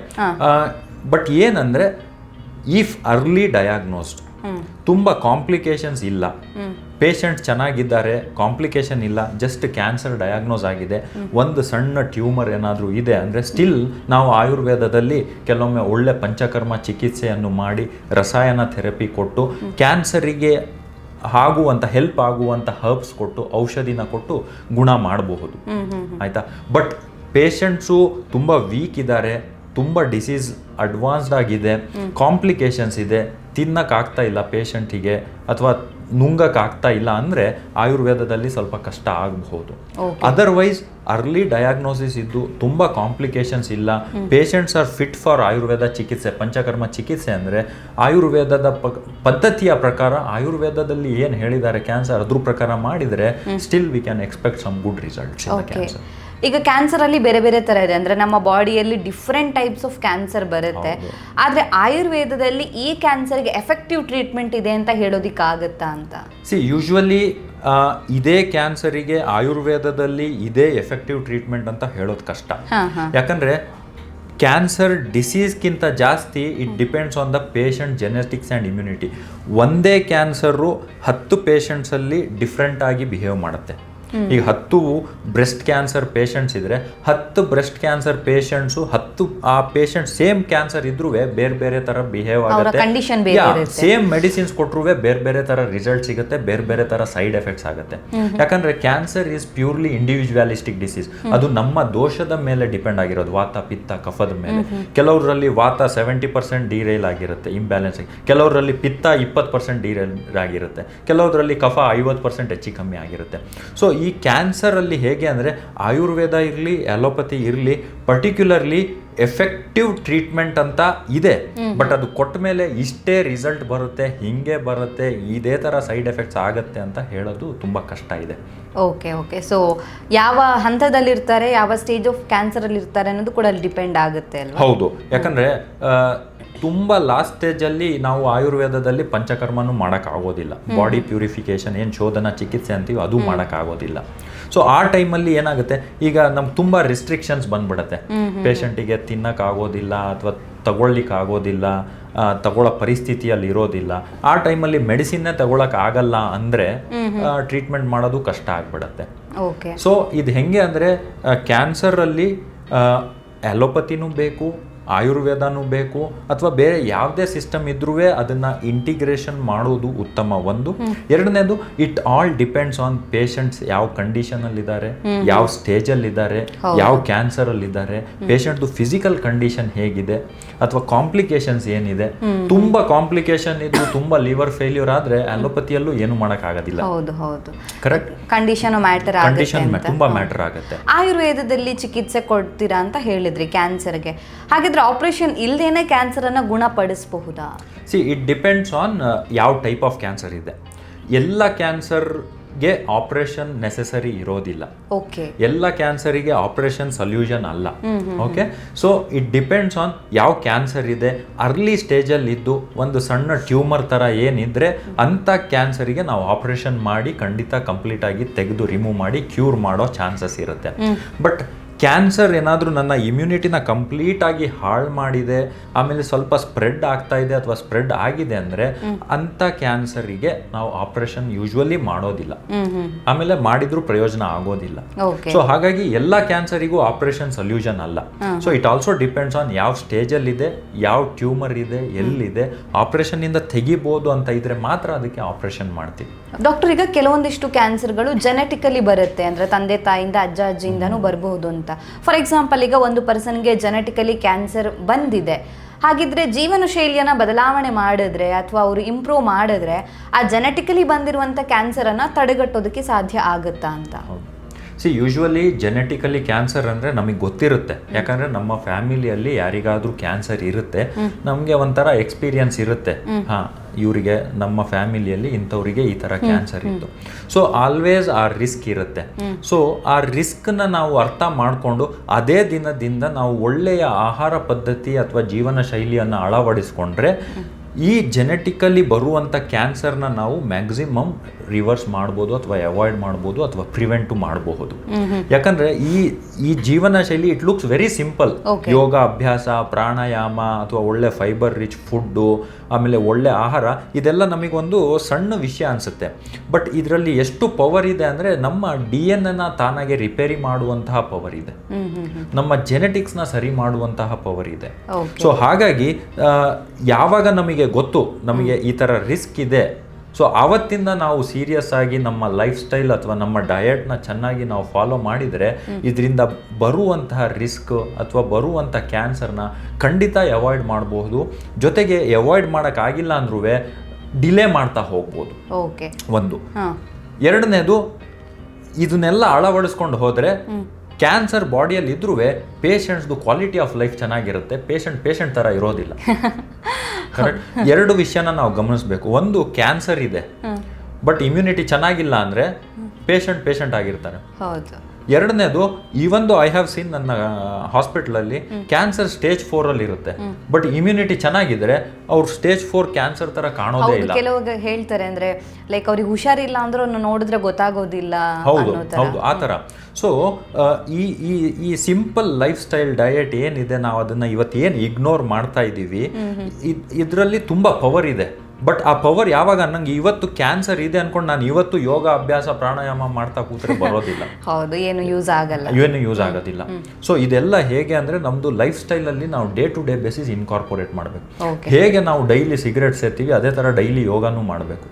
S1: ಬಟ್ ಏನಂದ್ರೆ ಇಫ್ ಅರ್ಲಿ ಡಯಾಗ್ನೋಸ್ಡ್ ತುಂಬ ಕಾಂಪ್ಲಿಕೇಶನ್ಸ್ ಇಲ್ಲ. ಪೇಷಂಟ್ ಚೆನ್ನಾಗಿದ್ದಾರೆ ಕಾಂಪ್ಲಿಕೇಶನ್ ಇಲ್ಲ ಜಸ್ಟ್ ಕ್ಯಾನ್ಸರ್ ಡಯಾಗ್ನೋಸ್ ಆಗಿದೆ. ಒಂದು ಸಣ್ಣ ಟ್ಯೂಮರ್ ಏನಾದರೂ ಇದೆ ಅಂದರೆ ಸ್ಟಿಲ್ ನಾವು ಆಯುರ್ವೇದದಲ್ಲಿ ಕೆಲವೊಮ್ಮೆ ಒಳ್ಳೆ ಪಂಚಕರ್ಮ ಚಿಕಿತ್ಸೆಯನ್ನು ಮಾಡಿ ರಸಾಯನ ಥೆರಪಿ ಕೊಟ್ಟು ಕ್ಯಾನ್ಸರಿಗೆ ಆಗುವಂಥ ಹೆಲ್ಪ್ ಆಗುವಂಥ ಹರ್ಬ್ಸ್ ಕೊಟ್ಟು, ಔಷಧಿನ ಕೊಟ್ಟು ಗುಣ ಮಾಡಬಹುದು. ಆಯಿತಾ? ಬಟ್ ಪೇಷಂಟ್ಸು ತುಂಬ ವೀಕ್ ಇದ್ದಾರೆ, ತುಂಬ ಡಿಸೀಸ್ ಅಡ್ವಾನ್ಸ್ಡ್ ಆಗಿದೆ ಕಾಂಪ್ಲಿಕೇಶನ್ಸ್ ಇದೆ. ತಿನ್ನಕ್ಕಾಗ್ತಾ ಇಲ್ಲ ಪೇಷಂಟಿಗೆ ಅಥವಾ ನುಂಗಕ್ಕಾಗ್ತಾ ಇಲ್ಲ ಅಂದರೆ ಆಯುರ್ವೇದದಲ್ಲಿ ಸ್ವಲ್ಪ ಕಷ್ಟ ಆಗಬಹುದು. ಅದರ್ವೈಸ್ ಅರ್ಲಿ ಡಯಾಗ್ನೋಸಿಸ್ ಇದ್ದು ತುಂಬ ಕಾಂಪ್ಲಿಕೇಶನ್ಸ್ ಇಲ್ಲ. Patients are fit for Ayurveda ಚಿಕಿತ್ಸೆ ಪಂಚಕರ್ಮ ಚಿಕಿತ್ಸೆ ಅಂದರೆ ಆಯುರ್ವೇದದ ಪ- ಪದ್ಧತಿಯ ಪ್ರಕಾರ ಆಯುರ್ವೇದದಲ್ಲಿ ಏನು ಹೇಳಿದ್ದಾರೆ ಕ್ಯಾನ್ಸರ್ ಅದ್ರ ಪ್ರಕಾರ ಮಾಡಿದರೆ still we can expect some good results in cancer
S2: ಈಗ ಕ್ಯಾನ್ಸರ್ ಅಲ್ಲಿ ಬೇರೆ ಬೇರೆ ತರ ಇದೆ. ಅಂದ್ರೆ ನಮ್ಮ ಬಾಡಿಯಲ್ಲಿ ಡಿಫ್ರೆಂಟ್ ಟೈಪ್ಸ್ ಆಫ್ ಕ್ಯಾನ್ಸರ್ ಬರುತ್ತೆ. ಆದ್ರೆ ಆಯುರ್ವೇದದಲ್ಲಿ ಈ ಕ್ಯಾನ್ಸರ್ಗೆ ಎಫೆಕ್ಟಿವ್ ಟ್ರೀಟ್ಮೆಂಟ್ ಇದೆ ಅಂತ ಹೇಳೋದಿಕ್ಕಾಗತ್ತಾ ಅಂತ?
S1: ಸಿ ಯೂಶ್ವಲಿ ಇದೇ ಕ್ಯಾನ್ಸರಿಗೆ ಆಯುರ್ವೇದದಲ್ಲಿ ಇದೇ ಎಫೆಕ್ಟಿವ್ ಟ್ರೀಟ್ಮೆಂಟ್ ಅಂತ ಹೇಳೋದು ಕಷ್ಟ. ಯಾಕಂದ್ರೆ ಕ್ಯಾನ್ಸರ್ ಡಿಸೀಸ್ಗಿಂತ ಜಾಸ್ತಿ it depends on the patient genetics and immunity ಒಂದೇ ಕ್ಯಾನ್ಸರು ಹತ್ತು ಪೇಷಂಟ್ಸಲ್ಲಿ ಡಿಫ್ರೆಂಟಾಗಿ ಬಿಹೇವ್ ಮಾಡುತ್ತೆ. ಈಗ ಹತ್ತು ಬ್ರೆಸ್ಟ್ ಕ್ಯಾನ್ಸರ್ ಪೇಷಂಟ್ಸ್ ಇದ್ರೆ ಹತ್ತು ಬ್ರೆಸ್ಟ್ ಕ್ಯಾನ್ಸರ್ ಪೇಷಂಟ್ಸು ಹತ್ತು ಆ ಪೇಷಂಟ್ ಸೇಮ್ ಕ್ಯಾನ್ಸರ್ ಇದ್ರೂ ಬೇರೆ ಬೇರೆ ತರ ಬಿಹೇವ್ ಆಗುತ್ತೆ. ಸೇಮ್ ಮೆಡಿಸಿನ್ಸ್ ಕೊಟ್ಟರು ಬೇರೆ ಬೇರೆ ತರ ರಿಸಲ್ಟ್ ಸಿಗುತ್ತೆ ಬೇರೆ ಬೇರೆ ತರ ಸೈಡ್ ಎಫೆಕ್ಟ್ಸ್ ಆಗುತ್ತೆ. ಯಾಕಂದ್ರೆ cancer is purely individualistic disease ಅದು ನಮ್ಮ ದೋಷದ ಮೇಲೆ ಡಿಪೆಂಡ್ ಆಗಿರೋದು ವಾತ ಪಿತ್ತ ಕಫದ ಮೇಲೆ. ಕೆಲವರಲ್ಲಿ ವಾತ ಸೆವೆಂಟಿ ಪರ್ಸೆಂಟ್ ಡಿರೈಲ್ ಆಗಿರುತ್ತೆ ಇಂಬ್ಯಾಲೆನ್ಸ್ ಆಗಿ. ಕೆಲವರಲ್ಲಿ ಪಿತ್ತ ಇಪ್ಪತ್ತು ಪರ್ಸೆಂಟ್ ಡಿರೈಲ್ ಆಗಿರುತ್ತೆ. ಕೆಲವರಲ್ಲಿ ಕಫ ಐವತ್ತು ಪರ್ಸೆಂಟ್ ಹೆಚ್ಚು ಕಮ್ಮಿ ಆಗಿರುತ್ತೆ. ಸೊ ಈ ಕ್ಯಾನ್ಸರಲ್ಲಿ ಹೇಗೆ ಅಂದರೆ ಆಯುರ್ವೇದ ಇರಲಿ ಅಲೋಪತಿ ಇರಲಿ ಪರ್ಟಿಕ್ಯುಲರ್ಲಿ ಎಫೆಕ್ಟಿವ್ ಟ್ರೀಟ್ಮೆಂಟ್ ಅಂತ ಇದೆ. ಬಟ್ ಅದು ಕೊಟ್ಟ ಮೇಲೆ ಇಷ್ಟೇ ರಿಸಲ್ಟ್ ಬರುತ್ತೆ ಹಿಂಗೆ ಬರುತ್ತೆ ಇದೇ ಥರ ಸೈಡ್ ಎಫೆಕ್ಟ್ಸ್ ಆಗುತ್ತೆ ಅಂತ ಹೇಳೋದು ತುಂಬ ಕಷ್ಟ ಇದೆ.
S2: ಓಕೆ ಓಕೆ ಸೊ ಯಾವ ಹಂತದಲ್ಲಿರ್ತಾರೆ ಯಾವ ಸ್ಟೇಜ್ ಆಫ್ ಕ್ಯಾನ್ಸರಲ್ಲಿ ಇರ್ತಾರೆ ಅನ್ನೋದು ಕೂಡ ಡಿಪೆಂಡ್ ಆಗುತ್ತೆ ಅಲ್ವಾ?
S1: ಹೌದು. ಯಾಕಂದರೆ ತುಂಬ ಲಾಸ್ಟ್ ಸ್ಟೇಜಲ್ಲಿ ನಾವು ಆಯುರ್ವೇದದಲ್ಲಿ ಪಂಚಕರ್ಮನೂ ಮಾಡೋಕ್ಕಾಗೋದಿಲ್ಲ. ಬಾಡಿ ಪ್ಯೂರಿಫಿಕೇಶನ್ ಏನು ಶೋಧನ ಚಿಕಿತ್ಸೆ ಅಂತೀವಿ ಅದು ಮಾಡೋಕ್ಕಾಗೋದಿಲ್ಲ. ಸೊ ಆ ಟೈಮಲ್ಲಿ ಏನಾಗುತ್ತೆ? ಈಗ ನಮ್ಗೆ ತುಂಬ ರಿಸ್ಟ್ರಿಕ್ಷನ್ಸ್ ಬಂದ್ಬಿಡುತ್ತೆ. ಪೇಷಂಟಿಗೆ ತಿನ್ನಕ್ಕಾಗೋದಿಲ್ಲ ಅಥವಾ ತಗೊಳ್ಲಿಕ್ಕಾಗೋದಿಲ್ಲ ಆಗೋದಿಲ್ಲ ತಗೊಳ್ಳೋ ಪರಿಸ್ಥಿತಿಯಲ್ಲಿ ಇರೋದಿಲ್ಲ. ಆ ಟೈಮಲ್ಲಿ ಮೆಡಿಸಿನ್ನೇ ತಗೊಳಕ್ ಆಗಲ್ಲ ಅಂದ್ರೆ ಟ್ರೀಟ್ಮೆಂಟ್ ಮಾಡೋದು ಕಷ್ಟ ಆಗ್ಬಿಡತ್ತೆ. ಸೊ ಇದು ಹೆಂಗೆ ಅಂದರೆ ಕ್ಯಾನ್ಸರಲ್ಲಿ ಅಲೋಪತಿನೂ ಬೇಕು ಆಯುರ್ವೇದನೂ ಬೇಕು ಅಥವಾ ಬೇರೆ ಯಾವುದೇ ಸಿಸ್ಟಮ್ ಇದ್ರೂ ಅದನ್ನ ಇಂಟಿಗ್ರೇಷನ್ ಮಾಡೋದು ಉತ್ತಮ ಒಂದು. ಎರಡನೇದು it all depends on patients ಯಾವ ಕಂಡೀಷನ್ ಅಲ್ಲಿ ಇದ್ದಾರೆ ಯಾವ ಸ್ಟೇಜಲ್ಲಿದ್ದಾರೆ ಯಾವ ಕ್ಯಾನ್ಸರ್ ಅಲ್ಲಿ ಇದ್ದಾರೆ ಪೇಷಂಟ್ದು ಫಿಸಿಕಲ್ ಕಂಡೀಷನ್ ಹೇಗಿದೆ ಅಥವಾ ಕಾಂಪ್ಲಿಕೇಶನ್ಸ್ ಏನಿದೆ ತುಂಬಾ ಕಾಂಪ್ಲಿಕೇಶನ್ ಇದ್ದು ತುಂಬಾ ಲಿವರ್ ಫೇಲ್ಯೂರ್ ಆದ್ರೆ ಅಲೋಪತಿಯಲ್ಲೂ ಏನು ಮಾಡೋಕ್ಕಾಗೋದಿಲ್ಲ.
S2: ಹೌದು ಹೌದು.
S1: ಕರೆಕ್ಟ್
S2: ಕಂಡೀಷನ್ ಮ್ಯಾಟರ್
S1: ಕಂಡೀಷನ್ ತುಂಬಾ ಮ್ಯಾಟರ್ ಆಗುತ್ತೆ.
S2: ಆಯುರ್ವೇದದಲ್ಲಿ ಚಿಕಿತ್ಸೆ ಕೊಡ್ತೀರಾ ಅಂತ ಹೇಳಿದ್ರಿ ಕ್ಯಾನ್ಸರ್ಗೆ. ಹಾಗಿದ್ರೆ ಆಪರೇಷನ್ ಇಲ್ಲದೇನೆ ಕ್ಯಾನ್ಸರ್ ಅನ್ನ ಗುಣಪಡಿಸಬಹುದಾ
S1: ಸಿ ಇಟ್ ಡಿಪೆಂಡ್ಸ್ ಆನ್ ಯಾವ ಟೈಪ್ ಆಫ್ ಕ್ಯಾನ್ಸರ್ ಇದೆ. ಎಲ್ಲ ಕ್ಯಾನ್ಸರ್ಗೆ ಆಪರೇಷನ್ ನೆಸೆಸರಿ ಇರೋದಿಲ್ಲ.
S2: ಓಕೆ
S1: ಎಲ್ಲ ಕ್ಯಾನ್ಸರಿಗೆ ಆಪರೇಷನ್ ಸೊಲ್ಯೂಷನ್ ಅಲ್ಲ. Okay so it depends on ಯಾವ ಕ್ಯಾನ್ಸರ್ ಇದೆ. ಅರ್ಲಿ ಸ್ಟೇಜಲ್ಲಿ ಇದ್ದು ಒಂದು ಸಣ್ಣ ಟ್ಯೂಮರ್ ಥರ ಏನಿದ್ರೆ ಅಂಥ ಕ್ಯಾನ್ಸರಿಗೆ ನಾವು ಆಪರೇಷನ್ ಮಾಡಿ ಖಂಡಿತ ಕಂಪ್ಲೀಟ್ ಆಗಿ ತೆಗೆದು ರಿಮೂವ್ ಮಾಡಿ ಕ್ಯೂರ್ ಮಾಡೋ ಚಾನ್ಸಸ್ ಇರುತ್ತೆ. ಬಟ್ ಕ್ಯಾನ್ಸರ್ ಏನಾದರೂ ನನ್ನ ಇಮ್ಯುನಿಟಿನ ಕಂಪ್ಲೀಟ್ ಆಗಿ ಹಾಳು ಮಾಡಿದೆ ಆಮೇಲೆ ಸ್ವಲ್ಪ ಸ್ಪ್ರೆಡ್ ಆಗ್ತಾ ಇದೆ ಅಥವಾ ಸ್ಪ್ರೆಡ್ ಆಗಿದೆ ಅಂದರೆ ಅಂಥ ಕ್ಯಾನ್ಸರಿಗೆ ನಾವು ಆಪರೇಷನ್ ಯೂಶ್ವಲಿ ಮಾಡೋದಿಲ್ಲ. ಆಮೇಲೆ ಮಾಡಿದ್ರೂ ಪ್ರಯೋಜನ ಆಗೋದಿಲ್ಲ. ಸೊ ಹಾಗಾಗಿ ಎಲ್ಲ ಕ್ಯಾನ್ಸರಿಗೂ ಆಪರೇಷನ್ ಸೊಲ್ಯೂಷನ್ ಅಲ್ಲ. So it also depends on ಯಾವ ಸ್ಟೇಜಲ್ಲಿದೆ ಯಾವ ಟ್ಯೂಮರ್ ಇದೆ ಎಲ್ಲಿದೆ ಆಪರೇಷನ್ ಇಂದ ತೆಗಿಬೋದು ಅಂತ ಇದ್ರೆ ಮಾತ್ರ ಅದಕ್ಕೆ ಆಪರೇಷನ್ ಮಾಡ್ತೀವಿ.
S2: ಡಾಕ್ಟರ್ ಈಗ ಕೆಲವೊಂದಿಷ್ಟು ಕ್ಯಾನ್ಸರ್ಗಳು ಜೆನೆಟಿಕಲಿ ಬರುತ್ತೆ. ಅಂದ್ರೆ ತಂದೆ ತಾಯಿಯಿಂದ ಅಜ್ಜ ಅಜ್ಜಿಯಿಂದನೂ ಬರಬಹುದು ಅಂತ. ಫಾರ್ ಎಕ್ಸಾಂಪಲ್ ಈಗ ಒಂದು ಪರ್ಸನ್ಗೆ ಜೆನೆಟಿಕಲಿ ಕ್ಯಾನ್ಸರ್ ಬಂದಿದೆ. ಹಾಗಿದ್ರೆ ಜೀವನ ಶೈಲಿಯನ್ನ ಬದಲಾವಣೆ ಮಾಡಿದ್ರೆ ಅಥವಾ ಅವರು ಇಂಪ್ರೂವ್ ಮಾಡಿದ್ರೆ ಆ ಜೆನೆಟಿಕಲಿ ಬಂದಿರುವಂಥ ಕ್ಯಾನ್ಸರನ್ನು ತಡೆಗಟ್ಟೋದಕ್ಕೆ ಸಾಧ್ಯ ಆಗುತ್ತಾ ಅಂತ?
S1: ಸಿ ಯೂಶ್ವಲಿ ಜೆನೆಟಿಕಲಿ ಕ್ಯಾನ್ಸರ್ ಅಂದರೆ ನಮಗೆ ಗೊತ್ತಿರುತ್ತೆ. ಯಾಕಂದರೆ ನಮ್ಮ ಫ್ಯಾಮಿಲಿಯಲ್ಲಿ ಯಾರಿಗಾದರೂ ಕ್ಯಾನ್ಸರ್ ಇರುತ್ತೆ. ನಮಗೆ ಒಂಥರ ಎಕ್ಸ್ಪೀರಿಯನ್ಸ್ ಇರುತ್ತೆ. ಹಾಂ, ಇವರಿಗೆ, ನಮ್ಮ ಫ್ಯಾಮಿಲಿಯಲ್ಲಿ ಇಂಥವ್ರಿಗೆ ಈ ಥರ ಕ್ಯಾನ್ಸರ್ ಇತ್ತು. ಸೊ ಆಲ್ವೇಸ್ ಆ ರಿಸ್ಕ್ ಇರುತ್ತೆ. ಸೊ ಆ ರಿಸ್ಕ್ನ ನಾವು ಅರ್ಥ ಮಾಡಿಕೊಂಡು ಅದೇ ದಿನದಿಂದ ನಾವು ಒಳ್ಳೆಯ ಆಹಾರ ಪದ್ಧತಿ ಅಥವಾ ಜೀವನ ಶೈಲಿಯನ್ನು ಅಳವಡಿಸ್ಕೊಂಡ್ರೆ ಈ ಜೆನೆಟಿಕಲಿ ಬರುವಂಥ ಕ್ಯಾನ್ಸರ್ನ ನಾವು ಮ್ಯಾಕ್ಸಿಮಮ್ ರಿವರ್ಸ್ ಮಾಡ್ಬೋದು ಅಥವಾ ಅವಾಯ್ಡ್ ಮಾಡ್ಬೋದು ಅಥವಾ ಪ್ರಿವೆಂಟು ಮಾಡಬಹುದು. ಯಾಕಂದ್ರೆ ಈ ಈ ಜೀವನ ಶೈಲಿ it looks very simple. Yoga ಅಭ್ಯಾಸ ಪ್ರಾಣಾಯಾಮ ಅಥವಾ ಒಳ್ಳೆ ಫೈಬರ್ ರಿಚ್ ಫುಡ್ಡು ಆಮೇಲೆ ಒಳ್ಳೆ ಆಹಾರ ಇದೆಲ್ಲ ನಮಗೊಂದು ಸಣ್ಣ ವಿಷಯ ಅನಿಸುತ್ತೆ. ಬಟ್ ಇದರಲ್ಲಿ ಎಷ್ಟು ಪವರ್ ಇದೆ ಅಂದರೆ ನಮ್ಮ ಡಿ ಎನ್ ಎನ ತಾನಾಗೆ ರಿಪೇರಿ ಮಾಡುವಂತಹ ಪವರ್ ಇದೆ. ನಮ್ಮ ಜೆನೆಟಿಕ್ಸ್ನ ಜೆನೆಟಿಕ್ಸ್ನ ಸರಿ ಮಾಡುವಂತಹ ಪವರ್ ಇದೆ. ಸೊ ಹಾಗಾಗಿ ಯಾವಾಗ ನಮಗೆ ಗೊತ್ತು ನಮಗೆ ಈ ಥರ ರಿಸ್ಕ್ ಇದೆ ಸೊ ಆವತ್ತಿಂದ ನಾವು ಸೀರಿಯಸ್ ಆಗಿ ನಮ್ಮ ಲೈಫ್ ಸ್ಟೈಲ್ ಅಥವಾ ನಮ್ಮ ಡಯಟ್ನ ಚೆನ್ನಾಗಿ ನಾವು ಫಾಲೋ ಮಾಡಿದರೆ ಇದರಿಂದ ಬರುವಂತಹ ರಿಸ್ಕ್ ಅಥವಾ ಬರುವಂಥ ಕ್ಯಾನ್ಸರ್ನ ಖಂಡಿತ ಅವಾಯ್ಡ್ ಮಾಡಬಹುದು. ಜೊತೆಗೆ ಅವಾಯ್ಡ್ ಮಾಡೋಕ್ಕಾಗಿಲ್ಲ ಅಂದ್ರೂ ಡಿಲೇ ಮಾಡ್ತಾ ಹೋಗ್ಬೋದು.
S2: ಓಕೆ
S1: ಒಂದು. ಎರಡನೇದು ಇದನ್ನೆಲ್ಲ ಅಳವಡಿಸ್ಕೊಂಡು ಹೋದರೆ ಕ್ಯಾನ್ಸರ್ ಬಾಡಿಯಲ್ಲಿ ಇದ್ರೂ ಪೇಷಂಟ್ಸ್ದು ಕ್ವಾಲಿಟಿ ಆಫ್ ಲೈಫ್ ಚೆನ್ನಾಗಿರುತ್ತೆ. ಪೇಷಂಟ್ ಪೇಷಂಟ್ ಥರ ಇರೋದಿಲ್ಲ. [LAUGHS] ಕರೆಕ್ಟ್ [LAUGHS] ಎರಡು ವಿಷಯನ ನಾವು ಗಮನಿಸಬೇಕು. ಒಂದು ಕ್ಯಾನ್ಸರ್ ಇದೆ. ಬಟ್ ಇಮ್ಯುನಿಟಿ ಚೆನ್ನಾಗಿಲ್ಲ ಅಂದರೆ ಪೇಷಂಟ್ ಪೇಷಂಟ್ ಆಗಿರ್ತಾರೆ.
S2: ಹೌದು.
S1: ಎರಡನೇದು ಈವೊಂದು ಐ ಹ್ಯಾವ್ ಸೀನ್ ನನ್ನ ಹಾಸ್ಪಿಟ್ಲಲ್ಲಿ ಕ್ಯಾನ್ಸರ್ ಸ್ಟೇಜ್ ಫೋರಲ್ಲಿ ಇರುತ್ತೆ. ಬಟ್ ಇಮ್ಯುನಿಟಿ ಚೆನ್ನಾಗಿದ್ರೆ ಅವ್ರು ಸ್ಟೇಜ್ ಫೋರ್ ಕ್ಯಾನ್ಸರ್ ತರ ಕಾಣೋದೇ ಇಲ್ಲ.
S2: ಕೆಲವಾಗ ಹೇಳ್ತಾರೆ ಅಂದ್ರೆ ಲೈಕ್ ಅವ್ರಿಗೆ ಹುಷಾರಿಲ್ಲ ಅಂದ್ರೂ ನೋಡಿದ್ರೆ ಗೊತ್ತಾಗೋದಿಲ್ಲ
S1: ಹೌದು ಹೌದು ಆ ತರ ಸೊ ಈ ಈ ಈ ಸಿಂಪಲ್ ಲೈಫ್ ಸ್ಟೈಲ್ ಡಯಟ್ ಏನಿದೆ ನಾವು ಅದನ್ನ ಇವತ್ತು ಏನು ಇಗ್ನೋರ್ ಮಾಡ್ತಾ ಇದ್ದೀವಿ ಇದರಲ್ಲಿ ತುಂಬಾ ಪವರ್ ಇದೆ. ಬಟ್ ಆ ಪವರ್ ಯಾವಾಗ ನಂಗೆ ಇವತ್ತು ಕ್ಯಾನ್ಸರ್ ಇದೆ ಅನ್ಕೊಂಡು ನಾನು ಇವತ್ತು ಯೋಗ ಅಭ್ಯಾಸ ಪ್ರಾಣಾಯಾಮ ಮಾಡ್ತಾ ಕೂತ್ರೆ ಬರೋದಿಲ್ಲ. [LAUGHS]
S2: ಹೌದು ಏನು ಯೂಸ್ ಆಗಲ್ಲ.
S1: ಏನು ಯೂಸ್ ಆಗೋದಿಲ್ಲ. ಸೊ ಇದೆಲ್ಲ ಹೇಗೆ ಅಂದ್ರೆ ನಮ್ದು ಲೈಫ್ ಸ್ಟೈಲಲ್ಲಿ ನಾವು day to day basis incorporate ಮಾಡಬೇಕು. ಹೇಗೆ ನಾವು ಡೈಲಿ ಸಿಗರೇಟ್ ಸೇರ್ತೀವಿ ಅದೇ ಥರ ಡೈಲಿ ಯೋಗನೂ ಮಾಡಬೇಕು.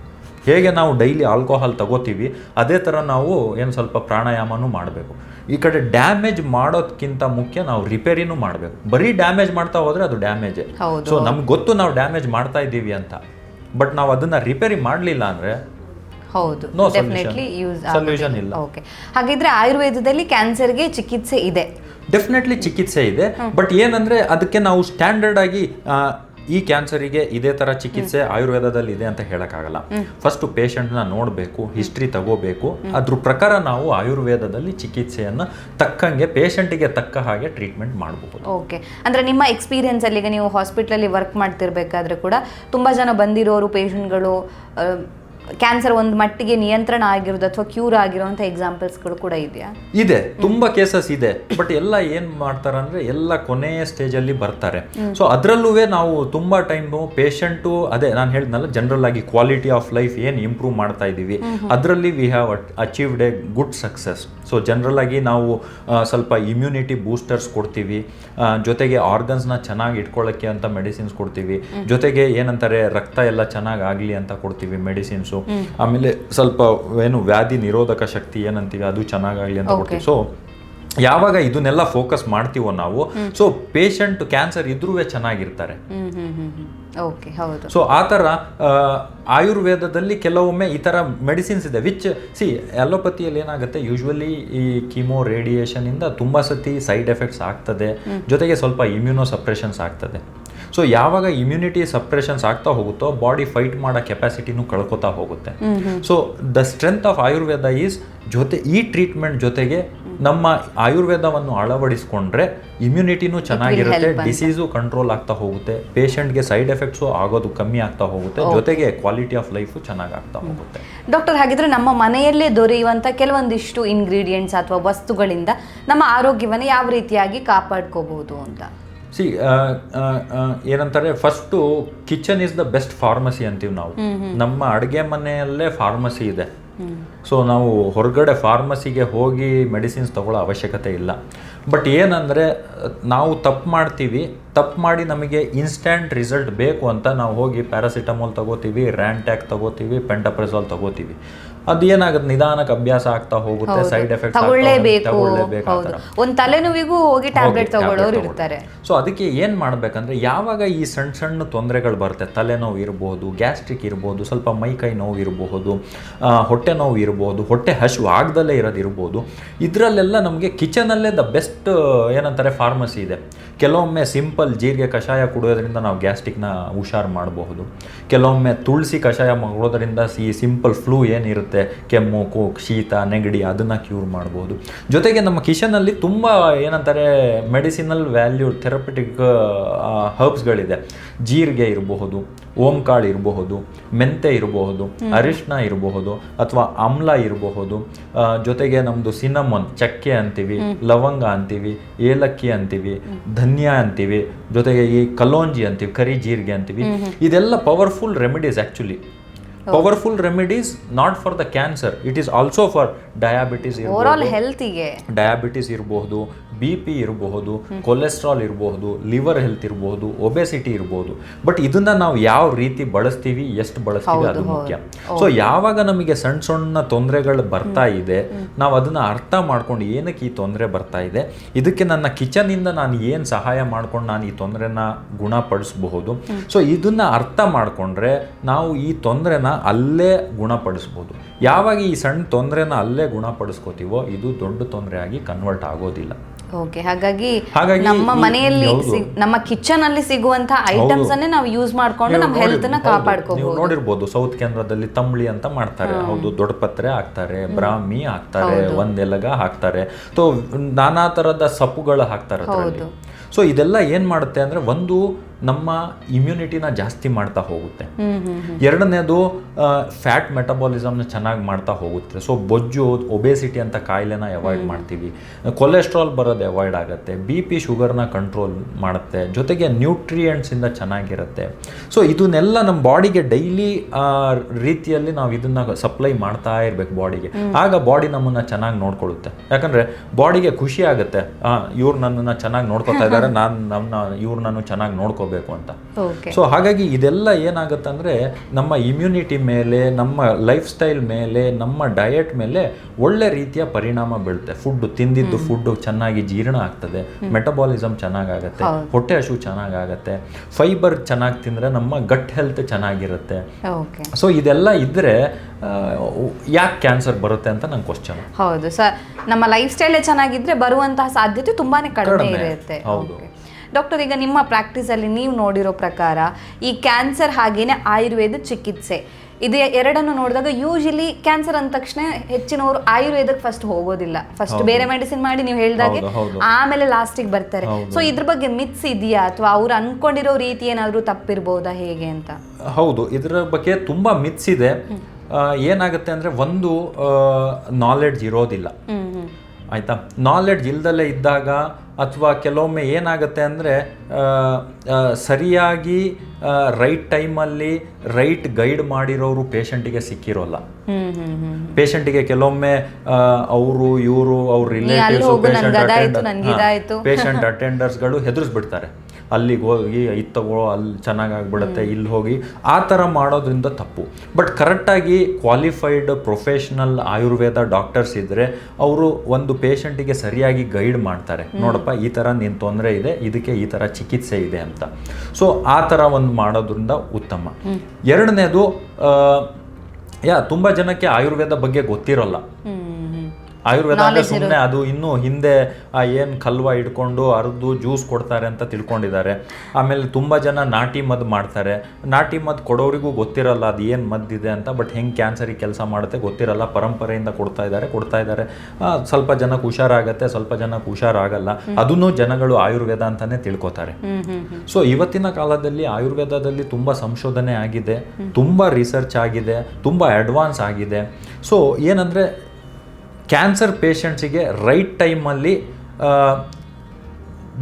S1: ಹೇಗೆ ನಾವು ಡೈಲಿ ಆಲ್ಕೋಹಾಲ್ ತಗೋತೀವಿ ಅದೇ ಥರ ನಾವು ಏನು ಸ್ವಲ್ಪ ಪ್ರಾಣಾಯಾಮನೂ ಮಾಡಬೇಕು. ಈ ಕಡೆ ಡ್ಯಾಮೇಜ್ ಮಾಡೋದಕ್ಕಿಂತ ಮುಖ್ಯ ನಾವು ರಿಪೇರಿನೂ ಮಾಡಬೇಕು. ಬರೀ ಡ್ಯಾಮೇಜ್ ಮಾಡ್ತಾ ಹೋದ್ರೆ ಅದು ಡ್ಯಾಮೇಜೇ ಸೊ ನಮ್ಗೆ ಗೊತ್ತು ನಾವು ಡ್ಯಾಮೇಜ್ ಮಾಡ್ತಾ ಇದ್ದೀವಿ ಅಂತ. ಬಟ್ ನಾವು ಅದನ್ನ ರಿಪೇರಿ ಮಾಡಲಿಲ್ಲ ಅಂದ್ರೆ
S2: ಹೌದು. ಡೆಫಿನೆಟ್ಲಿ ಯೂಸ್
S1: Solution ಇಲ್ಲ.
S2: ಓಕೆ ಹಾಗಿದ್ರೆ ಆಯುರ್ವೇದದಲ್ಲಿ ಕ್ಯಾನ್ಸರ್ಗೆ ಚಿಕಿತ್ಸೆ ಇದೆ.
S1: ಡೆಫಿನೆಟ್ಲಿ ಚಿಕಿತ್ಸೆ ಇದೆ. ಬಟ್ ಏನಂದ್ರೆ ಅದಕ್ಕೆ ನಾವು ಸ್ಟ್ಯಾಂಡರ್ಡ್ ಆಗಿ ಈ ಕ್ಯಾನ್ಸರಿಗೆ ಇದೇ ಥರ ಚಿಕಿತ್ಸೆ ಆಯುರ್ವೇದದಲ್ಲಿ ಇದೆ ಅಂತ ಹೇಳೋಕ್ಕಾಗಲ್ಲ. ಫಸ್ಟು ಪೇಷಂಟ್ನ ನೋಡಬೇಕು ಹಿಸ್ಟ್ರಿ ತಗೋಬೇಕು. ಅದ್ರ ಪ್ರಕಾರ ನಾವು ಆಯುರ್ವೇದದಲ್ಲಿ ಚಿಕಿತ್ಸೆಯನ್ನು ತಕ್ಕಂಗೆ ಪೇಷಂಟಿಗೆ ತಕ್ಕ ಹಾಗೆ ಟ್ರೀಟ್ಮೆಂಟ್ ಮಾಡಬಹುದು
S2: ಓಕೆ ಅಂದರೆ ನಿಮ್ಮ ಎಕ್ಸ್ಪೀರಿಯನ್ಸಲ್ಲಿ ಈಗ ನೀವು ಹಾಸ್ಪಿಟ್ಲಲ್ಲಿ ವರ್ಕ್ ಮಾಡ್ತಿರ್ಬೇಕಾದ್ರೆ ಕೂಡ ತುಂಬ ಜನ ಬಂದಿರೋರು ಪೇಷಂಟ್ಗಳು ಕ್ಯಾನ್ಸರ್ ಒಂದು ಮಟ್ಟಿಗೆ ನಿಯಂತ್ರಣ ಆಗಿರೋದು ಅಥವಾ ಕ್ಯೂರ್ ಆಗಿರೋಂಥ ಎಕ್ಸಾಂಪಲ್ಸ್ಗಳು ಕೂಡ ಇದೆಯಾ?
S1: ಇದೆ. ತುಂಬಾ ಕೇಸಸ್ ಇದೆ. ಬಟ್ ಎಲ್ಲ ಏನ್ ಮಾಡ್ತಾರೆ ಅಂದ್ರೆ ಎಲ್ಲ ಕೊನೆಯ ಸ್ಟೇಜ್ ಅಲ್ಲಿ ಬರ್ತಾರೆ. ಸೊ ಅದರಲ್ಲೂ ನಾವು ತುಂಬಾ ಟೈಮು ಪೇಷಂಟು ಅದೇ ನಾನು ಹೇಳಿದ್ನಲ್ಲ ಜನರಲ್ ಆಗಿ ಕ್ವಾಲಿಟಿ ಆಫ್ ಲೈಫ್ ಏನ್ ಇಂಪ್ರೂವ್ ಮಾಡ್ತಾ ಇದೀವಿ ಅದರಲ್ಲಿ we have achieved a good success so general ಆಗಿ ನಾವು ಸ್ವಲ್ಪ ಇಮ್ಯುನಿಟಿ ಬೂಸ್ಟರ್ಸ್ ಕೊಡ್ತೀವಿ. ಜೊತೆಗೆ ಆರ್ಗನ್ಸ್ನ ಚೆನ್ನಾಗಿ ಇಟ್ಕೊಳ್ಳೋಕ್ಕೆ ಅಂತ ಮೆಡಿಸಿನ್ಸ್ ಕೊಡ್ತೀವಿ. ಜೊತೆಗೆ ಏನಂತಾರೆ ರಕ್ತ ಎಲ್ಲ ಚೆನ್ನಾಗಿ ಆಗಲಿ ಅಂತ ಕೊಡ್ತೀವಿ ಮೆಡಿಸಿನ್ಸು ಆಮೇಲೆ ಸ್ವಲ್ಪ ಏನು ವ್ಯಾಧಿ ನಿರೋಧಕ ಶಕ್ತಿ ಏನಂತೀವಿ ಅದು ಚೆನ್ನಾಗಾಗಲಿ ಅಂತ ಕೊಡ್ತೀವಿ ಸೊ ಯಾವಾಗ ಇದನ್ನೆಲ್ಲ ಫೋಕಸ್ ಮಾಡ್ತೀವೋ ನಾವು ಸೊ ಪೇಷಂಟ್ ಕ್ಯಾನ್ಸರ್ ಇದ್ರೂ ಚೆನ್ನಾಗಿರ್ತಾರೆ.
S2: ಓಕೆ ಹೌದು.
S1: ಸೊ ಆ ಥರ ಆಯುರ್ವೇದದಲ್ಲಿ ಕೆಲವೊಮ್ಮೆ ಈ ಥರ ಮೆಡಿಸಿನ್ಸ್ ಇದೆ ವಿಚ್ ಸಿ ಅಲೋಪತಿಯಲ್ಲಿ ಏನಾಗುತ್ತೆ ಯೂಶ್ವಲಿ ಈ ಕೀಮೋ ರೇಡಿಯೇಷನ್ ಇಂದ ತುಂಬಾ ಸತಿ ಸೈಡ್ ಎಫೆಕ್ಟ್ಸ್ ಆಗ್ತದೆ. ಜೊತೆಗೆ ಸ್ವಲ್ಪ ಇಮ್ಯುನೋ ಸಪ್ರೆಷನ್ಸ್ ಆಗ್ತದೆ. ಸೊ ಯಾವಾಗ ಇಮ್ಯುನಿಟಿ ಸಪ್ರೇಷನ್ಸ್ ಆಗ್ತಾ ಹೋಗುತ್ತೋ ಬಾಡಿ ಫೈಟ್ ಮಾಡೋ ಕೆಪಾಸಿಟಿನೂ ಕಳ್ಕೊತಾ ಹೋಗುತ್ತೆ. So the strength of Ayurveda is ಜೊತೆ ಈ ಟ್ರೀಟ್ಮೆಂಟ್ ಜೊತೆಗೆ ನಮ್ಮ ಆಯುರ್ವೇದವನ್ನು ಅಳವಡಿಸ್ಕೊಂಡ್ರೆ ಇಮ್ಯುನಿಟಿನೂ ಚೆನ್ನಾಗಿರುತ್ತೆ ಡಿಸೀಸು ಕಂಟ್ರೋಲ್ ಆಗ್ತಾ ಹೋಗುತ್ತೆ ಪೇಷಂಟ್ಗೆ ಸೈಡ್ ಎಫೆಕ್ಟ್ಸು ಆಗೋದು ಕಮ್ಮಿ ಆಗ್ತಾ ಹೋಗುತ್ತೆ ಜೊತೆಗೆ ಕ್ವಾಲಿಟಿ ಆಫ್ ಲೈಫು ಚೆನ್ನಾಗಿ ಆಗ್ತಾ ಹೋಗುತ್ತೆ.
S2: ಡಾಕ್ಟರ್ ಹಾಗಿದ್ರೆ ನಮ್ಮ ಮನೆಯಲ್ಲೇ ದೊರೆಯುವಂಥ ಕೆಲವೊಂದಿಷ್ಟು ಇಂಗ್ರೀಡಿಯೆಂಟ್ಸ್ ಅಥವಾ ವಸ್ತುಗಳಿಂದ ನಮ್ಮ ಆರೋಗ್ಯವನ್ನು ಯಾವ ರೀತಿಯಾಗಿ ಕಾಪಾಡ್ಕೋಬಹುದು ಅಂತ?
S1: ಸಿ ಏನಂತಾರೆ first kitchen is the best pharmacy ಅಂತೀವಿ ನಾವು. ನಮ್ಮ ಅಡುಗೆ ಮನೆಯಲ್ಲೇ ಫಾರ್ಮಸಿ ಇದೆ. ಸೊ ನಾವು ಹೊರಗಡೆ ಫಾರ್ಮಸಿಗೆ ಹೋಗಿ ಮೆಡಿಸಿನ್ಸ್ ತಗೊಳ್ಳೋ ಅವಶ್ಯಕತೆ ಇಲ್ಲ. ಬಟ್ ಏನಂದರೆ ನಾವು ತಪ್ಪು ಮಾಡ್ತೀವಿ. ತಪ್ಪು ಮಾಡಿ ನಮಗೆ ಇನ್ಸ್ಟ್ಯಾಂಟ್ ರಿಸಲ್ಟ್ ಬೇಕು ಅಂತ ನಾವು ಹೋಗಿ ಪ್ಯಾರಾಸಿಟಮಾಲ್ ತಗೋತೀವಿ ರ್ಯಾಂಟ್ಯಾಕ್ ತಗೋತೀವಿ ಪೆಂಟಪ್ರೆಸಾಲ್ ತಗೋತೀವಿ. ಅದು ಏನಾಗುತ್ತೆ? ನಿಧಾನಕ್ಕೆ ಅಭ್ಯಾಸ ಆಗ್ತಾ ಹೋಗುತ್ತೆ ಸೈಡ್ ಎಫೆಕ್ಟ್
S2: ತಗೊಳ್ಳೇಬೇಕು. ಒಂದು ತಲೆನೋವಿಗೂ ಹೋಗಿ ಟ್ಯಾಬ್ಲೆಟ್ ತಗೊಳ್ಳೋರು ಇರ್ತಾರೆ.
S1: ಸೊ ಅದಕ್ಕೆ ಏನು ಮಾಡ್ಬೇಕಂದ್ರೆ ಯಾವಾಗ ಈ ಸಣ್ಣ ಸಣ್ಣ ತೊಂದರೆಗಳು ಬರುತ್ತೆ? ತಲೆನೋವು ಇರಬಹುದು ಗ್ಯಾಸ್ಟ್ರಿಕ್ ಇರ್ಬೋದು ಸ್ವಲ್ಪ ಮೈಕೈ ನೋವು ಇರಬಹುದು ಹೊಟ್ಟೆ ನೋವು ಇರಬಹುದು ಹೊಟ್ಟೆ ಹಸಿವು ಆಗ್ದಲೇ ಇರೋದು ಇರ್ಬೋದು ಇದರಲ್ಲೆಲ್ಲ ನಮಗೆ ಕಿಚನಲ್ಲೇ ದ ಬೆಸ್ಟ್ ಏನಂತಾರೆ ಫಾರ್ಮಸಿ ಇದೆ. ಕೆಲವೊಮ್ಮೆ ಸಿಂಪಲ್ ಜೀರಿಗೆ ಕಷಾಯ ಕುಡಿಯೋದ್ರಿಂದ ನಾವು ಗ್ಯಾಸ್ಟ್ರಿಕ್ನ ಹುಷಾರು ಮಾಡಬಹುದು. ಕೆಲವೊಮ್ಮೆ ತುಳಸಿ ಕಷಾಯ ಮಾಡೋದ್ರಿಂದ ಈ ಸಿಂಪಲ್ ಫ್ಲೂ ಏನಿರುತ್ತೆ? ಕೆಮ್ಮು ಕೋ ಶೀತ, ನೆಗಡಿ ಅದನ್ನು ಕ್ಯೂರ್ ಮಾಡ್ಬೋದು ಜೊತೆಗೆ ನಮ್ಮ ಕಿಶನಲ್ಲಿ ತುಂಬ ಏನಂತಾರೆ, ಮೆಡಿಸಿನಲ್ ವ್ಯಾಲ್ಯೂ ಥೆರಪಿಟಿಕ್ ಹರ್ಬ್ಸ್ಗಳಿದೆ. ಜೀರಿಗೆ ಇರಬಹುದು ಓಂಕಾಳು ಇರಬಹುದು ಮೆಂತೆ ಇರಬಹುದು ಅರಿಶಿನ ಇರಬಹುದು ಅಥವಾ ಆಮ್ಲ ಇರಬಹುದು ಜೊತೆಗೆ ನಮ್ಮದು ಸಿನಮನ್ ಚಕ್ಕೆ ಅಂತೀವಿ ಲವಂಗ ಅಂತೀವಿ ಏಲಕ್ಕಿ ಅಂತೀವಿ ಧನ್ಯ ಅಂತೀವಿ ಜೊತೆಗೆ ಈ ಕಲೋಂಜಿ ಅಂತೀವಿ ಕರಿ ಜೀರಿಗೆ ಅಂತೀವಿ. ಇದೆಲ್ಲ powerful remedies actually powerful remedies not for the cancer it is also for diabetes diabetes ಇರಬಹುದು ಬಿ ಪಿ ಇರಬಹುದು ಕೊಲೆಸ್ಟ್ರಾಲ್ ಇರಬಹುದು ಲಿವರ್ ಹೆಲ್ತ್ ಇರಬಹುದು ಒಬೆಸಿಟಿ ಇರಬಹುದು. ಬಟ್ ಇದನ್ನ ನಾವು ಯಾವ ರೀತಿ ಬಳಸ್ತೀವಿ ಎಷ್ಟು ಬಳಸ್ತೀವಿ ಅದು ಮುಖ್ಯ. ಸೊ ಯಾವಾಗ ನಮಗೆ ಸಣ್ಣ ಸಣ್ಣ ತೊಂದರೆಗಳು ಬರ್ತಾ ಇದೆ ನಾವು ಅದನ್ನ ಅರ್ಥ ಮಾಡ್ಕೊಂಡು ಏನಕ್ಕೆ ಈ ತೊಂದರೆ ಬರ್ತಾ ಇದೆ ಇದಕ್ಕೆ ನನ್ನ ಕಿಚನ್ ಇಂದ ನಾನು ಏನು ಸಹಾಯ ಮಾಡ್ಕೊಂಡು ನಾನು ಈ ತೊಂದರೆನ ಗುಣಪಡಿಸಬಹುದು. ಸೊ ಇದನ್ನ ಅರ್ಥ ಮಾಡ್ಕೊಂಡ್ರೆ ನಾವು ಈ ತೊಂದರೆನ ಅಲ್ಲೇ ಗುಣಪಡಿಸ್ಬೋದು ಯಾವಾಗ ಈ ಸಣ್ಣ ತೊಂದರೆನ ಅಲ್ಲೇ ಗುಣಪಡಿಸ್ಕೋತೀವೋ ಇದು ದೊಡ್ಡ ತೊಂದರೆ ಆಗಿ ಕನ್ವರ್ಟ್ ಆಗೋದಿಲ್ಲ.
S2: ಓಕೆ ಹಾಗಾಗಿ
S1: ಹಾಗಾಗಿ
S2: ನಮ್ಮ
S1: ಈ-
S2: ಮನೆಯಲ್ಲಿ
S1: ಹೌದು.
S2: ಸಿಗ್- ನಮ್ಮ ಕಿಚನ್ ಅಲ್ಲಿ ಸಿಗುವಂತ ಐಟಮ್ಸ್ ಅನ್ನೇ ನಾವು ಯೂಸ್ ಮಾಡ್ಕೊಂಡು
S1: ನೀವು
S2: ನಮ್ಮ
S1: ನೋಡಿ-
S2: ಹೆಲ್ತ್ನ
S1: ಹೌದು,
S2: ಕಾಪಾಡ್ಕೋಬಹುದು
S1: ನೀವು ನೋಡಿರ್ಬೋದು ಸೌತ್ ಕೇಂದ್ರದಲ್ಲಿ ತಂಬ್ಳಿ ಅಂತ ಮಾಡ್ತಾರೆ. ಹೌದು ದೊಡ್ಡ ಪತ್ರೆ ಹಾಕ್ತಾರೆ ಬ್ರಾಹ್ಮಿ ಹಾಕ್ತಾರೆ ಒಂದೆಲಗ ಹಾಕ್ತಾರೆ. ಸೊ ನಾನಾ ತರದ ಸೊಪ್ಪುಗಳು ಹಾಕ್ತಾರೆ ಅದರಲ್ಲಿ. ಸೊ ಇದೆಲ್ಲ ಏನ್ ಮಾಡುತ್ತೆ ಅಂದ್ರೆ ಒಂದು ನಮ್ಮ ಇಮ್ಯುನಿಟಿನ ಜಾಸ್ತಿ ಮಾಡ್ತಾ ಹೋಗುತ್ತೆ. ಎರಡನೇದು ಫ್ಯಾಟ್ ಮೆಟಬಾಲಿಸಮ್ನ ಚೆನ್ನಾಗಿ ಮಾಡ್ತಾ ಹೋಗುತ್ತೆ. ಸೊ ಬೊಜ್ಜು ಒಬೇಸಿಟಿ ಅಂತ ಕಾಯಿಲೆನ ಅವಾಯ್ಡ್ ಮಾಡ್ತೀವಿ. ಕೊಲೆಸ್ಟ್ರಾಲ್ ಬರೋದು ಅವಾಯ್ಡ್ ಆಗುತ್ತೆ. ಬಿ ಪಿ ಶುಗರ್ನ ಕಂಟ್ರೋಲ್ ಮಾಡುತ್ತೆ. ಜೊತೆಗೆ ನ್ಯೂಟ್ರಿಯೆಂಟ್ಸಿಂದ ಚೆನ್ನಾಗಿರುತ್ತೆ. ಸೊ ಇದನ್ನೆಲ್ಲ ನಮ್ಮ ಬಾಡಿಗೆ ಡೈಲಿ ರೀತಿಯಲ್ಲಿ ನಾವು ಇದನ್ನ ಸಪ್ಲೈ ಮಾಡ್ತಾ ಇರ್ಬೇಕು ಬಾಡಿಗೆ. ಆಗ ಬಾಡಿ ನಮ್ಮನ್ನ ಚೆನ್ನಾಗಿ ನೋಡ್ಕೊಳ್ಳುತ್ತೆ. ಯಾಕಂದ್ರೆ ಬಾಡಿಗೆ ಖುಷಿ ಆಗುತ್ತೆ. [LAUGHS] ಇವ್ರು ನನ್ನನ್ನು ಚೆನ್ನಾಗಿ ನೋಡ್ಕೊತಾ ಇದ್ದಾರೆ. ನಾನು ನಮ್ಮ ಇವ್ರು ನಾನು ಚೆನ್ನಾಗಿ ನೋಡ್ಕೋಬೇಕು. ಅಂತ.
S2: ಓಕೆ
S1: ಸೊ ಹಾಗಾಗಿ ಇದೆಲ್ಲ ಏನಾಗುತ್ತೆ ಅಂದರೆ ನಮ್ಮ ಇಮ್ಯುನಿಟಿ ಮೇಲೆ ನಮ್ಮ ಲೈಫ್ ಸ್ಟೈಲ್ ಮೇಲೆ ನಮ್ಮ ಡಯಟ್ ಮೇಲೆ ಒಳ್ಳೆ ರೀತಿಯ ಪರಿಣಾಮ ಬೀಳುತ್ತೆ. ಫುಡ್ ತಿಂದಿದ್ದು ಫುಡ್ ಚೆನ್ನಾಗಿ ಜೀರ್ಣ ಆಗ್ತದೆ. ಮೆಟಬಾಲಿಸಮ್ ಚೆನ್ನಾಗಾಗತ್ತೆ. ಹೊಟ್ಟೆ ಹಸು ಚೆನ್ನಾಗಾಗತ್ತೆ. ಫೈಬರ್ ಚೆನ್ನಾಗಿ ತಿಂದರೆ ನಮ್ಮ ಗಟ್ ಹೆಲ್ತ್ ಚೆನ್ನಾಗಿರುತ್ತೆ. ಸೊ ಇದೆಲ್ಲ ಇದ್ದರೆ ಯಾಕೆ ಕ್ಯಾನ್ಸರ್ ಬರುತ್ತೆ ಅಂತ ನಂಗೆ ಕ್ವಶನ್
S2: ಹೌದು. ಸರ್ ನಮ್ಮ ಲೈಫ್ ಸ್ಟೈಲೇ ಚೆನ್ನಾಗಿದ್ರೆ ಬರುವಂತಹ ಸಾಧ್ಯತೆ ತುಂಬಾನೇ ಕಡಿಮೆ, ಇರುತ್ತೆ.
S1: ಹೌದು.
S2: ಡಾಕ್ಟರ್ ಈಗ ನಿಮ್ಮ ಪ್ರಾಕ್ಟೀಸಲ್ಲಿ ನೀವು ನೋಡಿರೋ ಪ್ರಕಾರ ಈ ಕ್ಯಾನ್ಸರ್ ಹಾಗೇನೆ ಆಯುರ್ವೇದ ಚಿಕಿತ್ಸೆ. ಇದು ಎರಡನ್ನು ನೋಡಿದಾಗ ಯೂಶಲಿ ಕ್ಯಾನ್ಸರ್ ಅಂದ ತಕ್ಷಣ ಹೆಚ್ಚಿನವರು ಆಯುರ್ವೇದಕ್ಕೆ ಫಸ್ಟ್ ಹೋಗೋದಿಲ್ಲ. ಫಸ್ಟ್ ಬೇರೆ ಮೆಡಿಸಿನ್ ಮಾಡಿ ನೀವು ಹೇಳಿದಾಗೆ. ಆಮೇಲೆ ಲಾಸ್ಟಿಗೆ ಬರ್ತಾರೆ. ಸೊ ಇದ್ರ ಬಗ್ಗೆ ಮಿತ್ಸ್ ಇದೆಯಾ? ಅಥವಾ ಅವ್ರು ಅನ್ಕೊಂಡಿರೋ ರೀತಿ ಏನಾದರೂ ತಪ್ಪಿರ್ಬೋದಾ ಹೇಗೆ ಅಂತ?
S1: ಹೌದು ಇದರ ಬಗ್ಗೆ ತುಂಬ ಮಿತ್ಸ್ ಇದೆ. ಏನಾಗುತ್ತೆ ಅಂದರೆ ಒಂದು ನಾಲೆಡ್ಜ್ ಇರೋದಿಲ್ಲ. ಆಯಿತಾ? ನಾಲೆಡ್ಜ್ ಇಲ್ದಲೇ ಇದ್ದಾಗ ಅಥವಾ ಕೆಲವೊಮ್ಮೆ ಏನಾಗುತ್ತೆ ಅಂದರೆ ಸರಿಯಾಗಿ ರೈಟ್ ಟೈಮಲ್ಲಿ ರೈಟ್ ಗೈಡ್ ಮಾಡಿರೋರು ಪೇಷಂಟಿಗೆ ಸಿಕ್ಕಿರೋಲ್ಲ. ಪೇಷಂಟಿಗೆ ಕೆಲವೊಮ್ಮೆ ಅವರು ಇವರು ಅವ್ರ. ರಿಲೇಟಿವ್ಸ್ ಪೇಷಂಟ್ ಅಟೆಂಡರ್ಸ್ಗಳು ಹೆದರ್ಸ್ಬಿಡ್ತಾರೆ. ಅಲ್ಲಿಗೆ ಹೋಗಿ ಇದು ತಗೋ ಅಲ್ಲಿ ಚೆನ್ನಾಗಾಗ್ಬಿಡುತ್ತೆ ಇಲ್ಲಿ ಹೋಗಿ. ಆ ಥರ ಮಾಡೋದ್ರಿಂದ ತಪ್ಪು. ಬಟ್ ಕರೆಕ್ಟಾಗಿ ಕ್ವಾಲಿಫೈಡ್ ಪ್ರೊಫೆಷ್ನಲ್ ಆಯುರ್ವೇದ ಡಾಕ್ಟರ್ಸ್ ಇದ್ದರೆ ಅವರು ಒಂದು ಪೇಷಂಟಿಗೆ ಸರಿಯಾಗಿ ಗೈಡ್ ಮಾಡ್ತಾರೆ. ನೋಡಪ್ಪ ಈ ಥರ ನಿನ್ನ ತೊಂದರೆ ಇದೆ ಇದಕ್ಕೆ ಈ ಥರ ಚಿಕಿತ್ಸೆ ಇದೆ ಅಂತ. ಸೊ ಆ ಥರ ಒಂದು ಮಾಡೋದ್ರಿಂದ ಉತ್ತಮ. ಎರಡನೇದು ಯಾ ತುಂಬ ಜನಕ್ಕೆ ಆಯುರ್ವೇದ ಬಗ್ಗೆ ಗೊತ್ತಿರೋಲ್ಲ. ಆಯುರ್ವೇದ ಅಂದ್ರೆ ಸುಮ್ಮನೆ ಅದು ಇನ್ನೂ ಹಿಂದೆ ಏನ್ ಕಲ್ವ ಇಟ್ಕೊಂಡು ಅರ್ದು ಜ್ಯೂಸ್ ಕೊಡ್ತಾರೆ ಅಂತ ತಿಳ್ಕೊಂಡಿದ್ದಾರೆ. ಆಮೇಲೆ ತುಂಬಾ ಜನ ನಾಟಿ ಮದ್ದು ಮಾಡ್ತಾರೆ. ನಾಟಿ ಮದ್ದು ಕೊಡೋರಿಗೂ ಗೊತ್ತಿರಲ್ಲ ಅದು ಏನು ಮದ್ದಿದೆ ಅಂತ ಬಟ್ ಹೆಂಗೆ ಕ್ಯಾನ್ಸರ್ ಕೆಲಸ ಮಾಡುತ್ತೆ ಗೊತ್ತಿರಲ್ಲ. ಪರಂಪರೆಯಿಂದ ಕೊಡ್ತಾ ಇದ್ದಾರೆ ಕೊಡ್ತಾ ಇದ್ದಾರೆ. ಸ್ವಲ್ಪ ಜನಕ್ಕೆ ಹುಷಾರಾಗತ್ತೆ ಸ್ವಲ್ಪ ಜನಕ್ಕೆ ಹುಷಾರಾಗಲ್ಲ. ಅದನ್ನು ಜನಗಳು ಆಯುರ್ವೇದ ಅಂತಾನೆ ತಿಳ್ಕೊತಾರೆ. ಸೊ ಇವತ್ತಿನ ಕಾಲದಲ್ಲಿ ಆಯುರ್ವೇದದಲ್ಲಿ ತುಂಬಾ ಸಂಶೋಧನೆ ಆಗಿದೆ. ತುಂಬಾ ರಿಸರ್ಚ್ ಆಗಿದೆ. ತುಂಬಾ ಅಡ್ವಾನ್ಸ್ ಆಗಿದೆ. ಸೊ ಏನಂದರೆ ಕ್ಯಾನ್ಸರ್ ಪೇಷಂಟ್ಸಿಗೆ ರೈಟ್ ಟೈಮಲ್ಲಿ